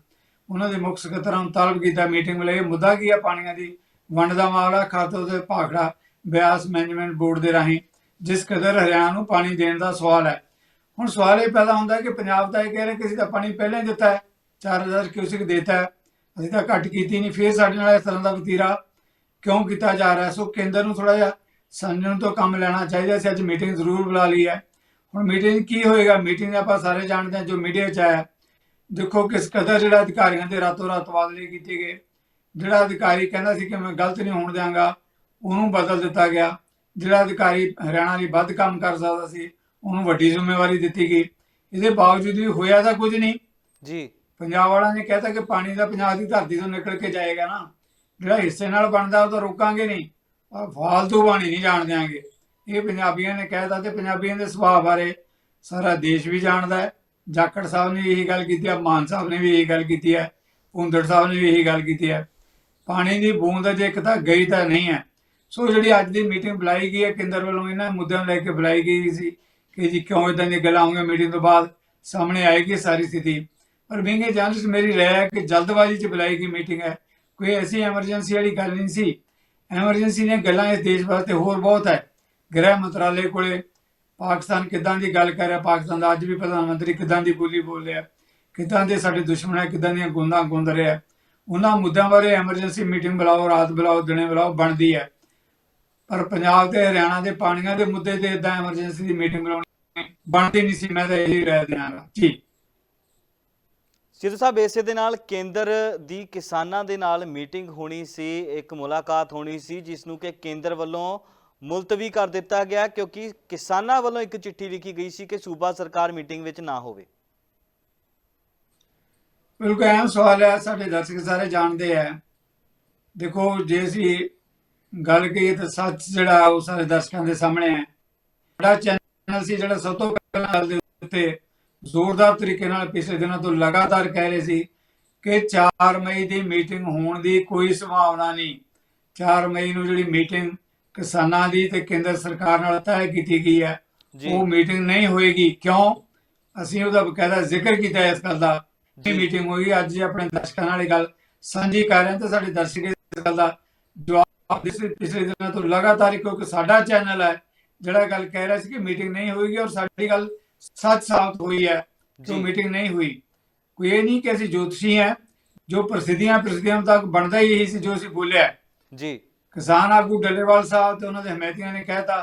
ਉਹਨਾਂ ਦੇ ਮੁੱਖ ਸਕੱਤਰਾਂ ਨੂੰ ਤਲਬ ਕੀਤਾ ਮੀਟਿੰਗ ਵੇਲੇ, ਇਹ ਮੁੱਦਾ ਕੀ ਹੈ ਪਾਣੀਆਂ ਦੀ? ਵੰਡ ਦਾ ਮਾਮਲਾ, ਖਾਤੋ ਤੇ ਭਾਖੜਾ, ਬਿਆਸ ਮੈਨੇਜਮੈਂਟ ਬੋਰਡ ਦੇ ਰਾਹੀਂ, ਜਿਸ ਕਦਰ ਹਰਿਆਣਾ ਨੂੰ ਪਾਣੀ ਦੇਣ ਦਾ ਸਵਾਲ ਹੈ। ਹੁਣ ਸਵਾਲ ਇਹ ਪੈਦਾ ਹੁੰਦਾ ਕਿ ਪੰਜਾਬ ਤਾਂ ਇਹ ਕਹਿ ਰਿਹਾ ਕਿ ਅਸੀਂ ਤਾਂ ਪਾਣੀ ਪਹਿਲਾਂ ਹੀ ਦਿੱਤਾ ਹੈ 4000 ਕਿਊਸਿਕ ਦਿੱਤਾ ਹੈ। ਅਸੀਂ ਤਾਂ ਘੱਟ ਕੀਤੀ ਨਹੀਂ, ਫਿਰ ਸਾਡੇ ਨਾਲ ਇਸ ਤਰ੍ਹਾਂ ਦਾ ਵਤੀਰਾ ਕਿਉਂ ਕੀਤਾ ਜਾ ਰਿਹਾ ਸੋ ਕੇਂਦਰ ਨੂੰ ਥੋੜਾ ਜਿਹਾ ਸੰਜਮ ਤੋਂ ਕੰਮ ਲੈਣਾ ਚਾਹੀਦਾ ਸੀ ਅੱਜ ਮੀਟਿੰਗ ਜ਼ਰੂਰ ਬੁਲਾ ਲਈ ਹੈ। ਹੁਣ ਮੀਟਿੰਗ ਕੀ ਹੋਏਗਾ? ਮੀਟਿੰਗ ਆਪਾਂ ਸਾਰੇ ਜਾਣਦੇ ਹਾਂ ਜੋ ਮੀਡੀਆ 'ਚ ਆਇਆ। ਦੇਖੋ ਕਿਸ ਕਦਰ ਜਿਹੜਾ ਅਧਿਕਾਰੀਆਂ ਦੇ ਰਾਤੋਂ ਰਾਤ ਤਬਾਦਲੇ ਕੀਤੇ ਗਏ। ਜਿਹੜਾ ਅਧਿਕਾਰੀ ਕਹਿੰਦਾ ਸੀ ਕਿ ਮੈਂ ਗਲਤ ਨਹੀਂ ਹੋਣ ਦਿਆਂਗਾ ਉਹਨੂੰ ਬਦਲ ਦਿੱਤਾ ਗਿਆ। ਜਿਹੜਾ ਅਧਿਕਾਰੀ ਹਰਿਆਣਾ ਲਈ ਵੱਧ ਕੰਮ ਕਰ ਸਕਦਾ ਸੀ ਉਹਨੂੰ ਵੱਡੀ ਜ਼ਿੰਮੇਵਾਰੀ ਦਿੱਤੀ ਗਈ। ਇਹਦੇ ਬਾਵਜੂਦ ਵੀ ਹੋਇਆ ਤਾਂ ਕੁਝ ਨਹੀਂ। ਜੀ। ਪੰਜਾਬ ਵਾਲਿਆਂ ਨੇ ਕਹਿਤਾ ਕਿ ਪਾਣੀ ਦਾ ਪੰਜਾਬ ਦੀ ਧਰਤੀ ਤੋਂ ਨਿਕਲ ਕੇ ਜਾਏਗਾ ਨਾ। ਜਿਹੜਾ ਹਿੱਸੇ ਨਾਲ ਬਣਦਾ ਉਹ ਤਾਂ ਰੋਕਾਂਗੇ ਨਹੀਂ। ਪਰ ਫਾਲਤੂ ਪਾਣੀ ਨਹੀਂ ਜਾਣ ਦਿਆਂਗੇ। ਇਹ ਪੰਜਾਬੀਆਂ ਨੇ ਕਹਿਤਾ ਤੇ ਪੰਜਾਬੀਆਂ ਦੇ ਸੁਭਾਅ ਬਾਰੇ ਸਾਰਾ ਦੇਸ਼ ਵੀ ਜਾਣਦਾ ਹੈ। ਜਾਖੜ ਸਾਹਿਬ ਨੇ ਵੀ ਇਹੀ ਗੱਲ ਕੀਤੀ ਹੈ, ਮਾਨ ਸਾਹਿਬ ਨੇ ਵੀ ਇਹੀ ਗੱਲ ਕੀਤੀ ਹੈ, ਭੁੰਦੜ ਸਾਹਿਬ ਨੇ ਵੀ ਇਹੀ ਗੱਲ ਕੀਤੀ ਹੈ। ਪਾਣੀ ਦੀ ਬੂੰਦ ਜੇ ਇੱਕ ਤਾਂ ਗਈ ਤਾਂ ਨਹੀਂ ਹੈ। ਸੋ ਜਿਹੜੀ ਅੱਜ ਦੀ ਮੀਟਿੰਗ ਬੁਲਾਈ ਗਈ ਹੈ, ਕੇਂਦਰ ਵੱਲੋਂ ਇਹਨਾਂ ਮੁੱਦਿਆਂ ਨੂੰ ਲੈ ਕੇ ਬੁਲਾਈ ਗਈ ਸੀ ਕਿ ਜੀ ਕਿਉਂ ਇਦਾਂ ਦੀਆਂ ਗੱਲਾਂ ਹੋਣਗੀਆਂ ਮੀਟਿੰਗ ਤੋਂ ਬਾਅਦ ਸਾਹਮਣੇ ਆਏਗੀ ਸਾਰੀ ਸਥਿਤੀ। ਪਰ ਵਿੰਗੇ ਜਰਨਲਿਸਟ ਮੇਰੀ ਰਾਏ ਹੈ ਕਿ ਜਲਦਬਾਜ਼ੀ 'ਚ ਬੁਲਾਈ ਗਈ ਮੀਟਿੰਗ ਹੈ। ਕੋਈ ਐਸੀ ਐਮਰਜੈਂਸੀ ਵਾਲੀ ਗੱਲ ਨਹੀਂ ਸੀ। ਐਮਰਜੈਂਸੀ ਦੀਆਂ ਗੱਲਾਂ ਇਸ ਦੇਸ਼ ਵਾਸਤੇ ਹੋਰ ਬਹੁਤ ਹੈ। ਗ੍ਰਹਿ ਮੰਤਰਾਲੇ ਕੋਲੇ ਪਾਕਿਸਤਾਨ ਕਿਦਾਂ ਦੀ ਗੱਲ ਕਰ ਰਿਹਾ, ਪਾਕਿਸਤਾਨ ਦਾ ਅੱਜ ਵੀ ਪ੍ਰਧਾਨ ਮੰਤਰੀ ਕਿਦਾਂ ਦੀ ਬੋਲੀ ਬੋਲ ਰਿਹਾ, ਕਿਦਾਂ ਦੇ ਸਾਡੇ ਦੁਸ਼ਮਣ ਹੈ, ਕਿਦਾਂ ਦੀਆਂ ਗੁੰਦਾਂ ਗੁੰਦ ਰਿਹਾ ਉਹਨਾਂ ਮੁੱਦਿਆਂ ਬਾਰੇ ਐਮਰਜੈਂਸੀ ਮੀਟਿੰਗ ਬੁਲਾਓ, ਰਾਤ ਬੁਲਾਓ, ਦਿਨੇ ਬੁਲਾਓ, ਬਣਦੀ ਹੈ। ਪਰ ਪੰਜਾਬ ਤੇ ਹਰਿਆਣਾ ਦੇ ਪਾਣੀਆਂ ਦੇ ਮੁੱਦੇ ਤੇ ਇਦਾਂ ਐਮਰਜੈਂਸੀ ਦੀ ਮੀਟਿੰਗ ਬੁਲਾਉਣੀ ਬਣਦੀ ਨਹੀਂ ਸੀ, ਮੈਂ ਤਾਂ ਇਹੀ ਰਾਏ ਦਿਆਂਗਾ ਜੀ। ਸਿੱਧੂ ਸਾਹਿਬ, ਇਸੇ ਦੇ ਨਾਲ ਕੇਂਦਰ ਦੀ ਕਿਸਾਨਾਂ ਦੇ ਨਾਲ ਮੀਟਿੰਗ ਹੋਣੀ ਸੀ, ਇੱਕ ਮੁਲਾਕਾਤ ਹੋਣੀ ਸੀ, ਜਿਸ ਨੂੰ ਕਿ ਕੇਂਦਰ ਵੱਲੋਂ ਮੁਲਤਵੀ ਕਰ ਦਿੱਤਾ ਗਿਆ ਕਿਉਂਕਿ ਕਿਸਾਨਾਂ ਵੱਲੋਂ ਇੱਕ ਚਿੱਠੀ ਲਿਖੀ ਗਈ ਸੀ ਕਿ ਸੂਬਾ ਸਰਕਾਰ ਮੀਟਿੰਗ ਵਿੱਚ ਨਾ ਹੋਵੇ। ਬਿਲਕੁਲ ਅਹਿਮ ਸਵਾਲ ਹੈ, ਸਾਡੇ ਦਰਸ਼ਕ ਸਾਰੇ ਜਾਣਦੇ ਆ ਦੇਖੋ, ਜੇ ਅਸੀਂ ਗੱਲ ਕਰੀਏ ਤਾਂ ਸੱਚ ਜਿਹੜਾ ਉਹ ਸਾਰੇ ਦਰਸ਼ਕਾਂ ਦੇ ਸਾਹਮਣੇ ਹੈ। ਸਾਡਾ ਚੈਨਲ ਸੀ ਜਿਹੜਾ ਸਭ ਤੋਂ ਪਹਿਲਾਂ ਗੱਲ ਦੇ ਉੱਤੇ ਜ਼ੋਰਦਾਰ ਤਰੀਕੇ ਨਾਲ ਪਿਛਲੇ ਦਿਨਾਂ ਤੋਂ ਲਗਾਤਾਰ ਕਹਿ ਰਹੇ ਸੀ ਕਿ 4 ਮਈ ਦੀ ਮੀਟਿੰਗ ਹੋਣ ਦੀ ਕੋਈ ਸੰਭਾਵਨਾ ਨਹੀਂ। 4 ਮਈ ਨੂੰ ਜਿਹੜੀ ਮੀਟਿੰਗ ਕਿਸਾਨਾਂ ਦੀ ਤੇ ਕੇਂਦਰ ਸਰਕਾਰ ਨਾਲ ਤੈਅ ਕੀਤੀ ਗਈ ਹੈ। ਜੀ। ਉਹ ਮੀਟਿੰਗ ਨਹੀਂ ਹੋਏਗੀ। ਕਿਉਂ? ਅਸੀਂ ਉਹਦਾ ਬਕਾਇਦਾ ਜ਼ਿਕਰ ਕੀਤਾ ਹੈ ਇਸ ਗੱਲ ਦਾ। ਜੀ। ਇਹ ਮੀਟਿੰਗ ਹੋਈ। ਅੱਜ ਹੀ ਆਪਣੇ ਦਰਸ਼ਕਾਂ ਨਾਲ ਇਹ ਗੱਲ ਸਾਂਝੀ ਕਰ ਰਹੇ ਹਾਂ ਤੇ ਸਾਡੇ ਦਰਸ਼ਕ ਇਸ ਗੱਲ ਦਾ ਜਵਾਬ ਪਿਛਲੇ ਪਿਛਲੇ ਦਿਨਾਂ ਤੋਂ ਲਗਾਤਾਰ ਕਿਉਂਕਿ ਸਾਡਾ ਚੈਨਲ ਹੈ ਜਿਹੜਾ ਗੱਲ ਕਹਿ ਰਿਹਾ ਸੀ ਕਿ ਮੀਟਿੰਗ ਨਹੀਂ ਹੋਏਗੀ ਔਰ ਸਾਡੀ ਗੱਲ ਸੱਚ ਸਾਬਤ ਹੋਈ ਹੈ ਜੀ। ਮੀਟਿੰਗ ਨਹੀਂ ਹੋਈ। ਕੋਈ ਇਹ ਨਹੀਂ ਕਿ ਅਸੀਂ ਜੋਤਸ਼ੀ ਹੈ ਜੋ ਪ੍ਰਸਿੱਧੀਆਂ ਪ੍ਰਸਿੱਧੀਆਂ ਤੱਕ ਬਣਦਾ ਹੀ ਇਹੀ ਸੀ ਜੋ ਅਸੀਂ ਬੋਲਿਆ। ਜੀ। ਕਿਸਾਨ ਆਗੂ ਡੱਲੇਵਾਲ ਸਾਹਿਬ ਤੇ ਉਹਨਾਂ ਦੇ ਹਮਾਇਤੀਆਂ ਨੇ ਕਹਿਤਾ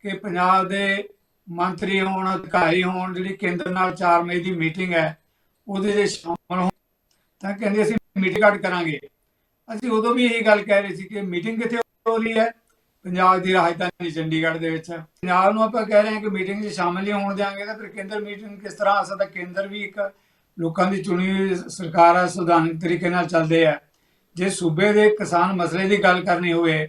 ਕਿ ਪੰਜਾਬ ਦੇ ਮੰਤਰੀ ਹੋਣ, ਅਧਿਕਾਰੀ ਹੋਣ, ਜਿਹੜੀ ਕੇਂਦਰ ਨਾਲ 4 ਮਈ ਦੀ ਮੀਟਿੰਗ ਹੈ, ਉਹਦੇ 'ਚ ਸ਼ਾਮਲ ਹੋਣ। ਤਾਂ ਕਹਿੰਦੇ ਅਸੀਂ ਮੀਟਿੰਗ ਕੱਟ ਕਰਾਂਗੇ। ਅਸੀਂ ਉਦੋਂ ਵੀ ਇਹੀ ਗੱਲ ਕਹਿ ਰਹੇ ਸੀ ਕਿ ਮੀਟਿੰਗ ਕਿੱਥੇ ਹੋ ਰਹੀ ਹੈ? ਪੰਜਾਬ ਦੀ ਰਾਜਧਾਨੀ ਚੰਡੀਗੜ੍ਹ ਦੇ ਵਿੱਚ। ਪੰਜਾਬ ਨੂੰ ਆਪਾਂ ਕਹਿ ਰਹੇ ਹਾਂ ਕਿ ਮੀਟਿੰਗ 'ਚ ਸ਼ਾਮਲ ਨਹੀਂ ਹੋਣ ਦਿਆਂਗੇ ਤਾਂ ਫਿਰ ਕੇਂਦਰ ਮੀਟਿੰਗ ਕਿਸ ਤਰ੍ਹਾਂ ਆ ਸਕਦਾ ਕੇਂਦਰ ਵੀ ਇੱਕ ਲੋਕਾਂ ਦੀ ਚੁਣੀ ਹੋਈ ਸਰਕਾਰ ਹੈ, ਸੰਵਿਧਾਨਕ ਤਰੀਕੇ ਨਾਲ ਚੱਲਦੇ ਆ। ਜੇ ਸੂਬੇ ਦੇ ਕਿਸਾਨ ਮਸਲੇ ਦੀ ਗੱਲ ਕਰਨੀ ਹੋਵੇ,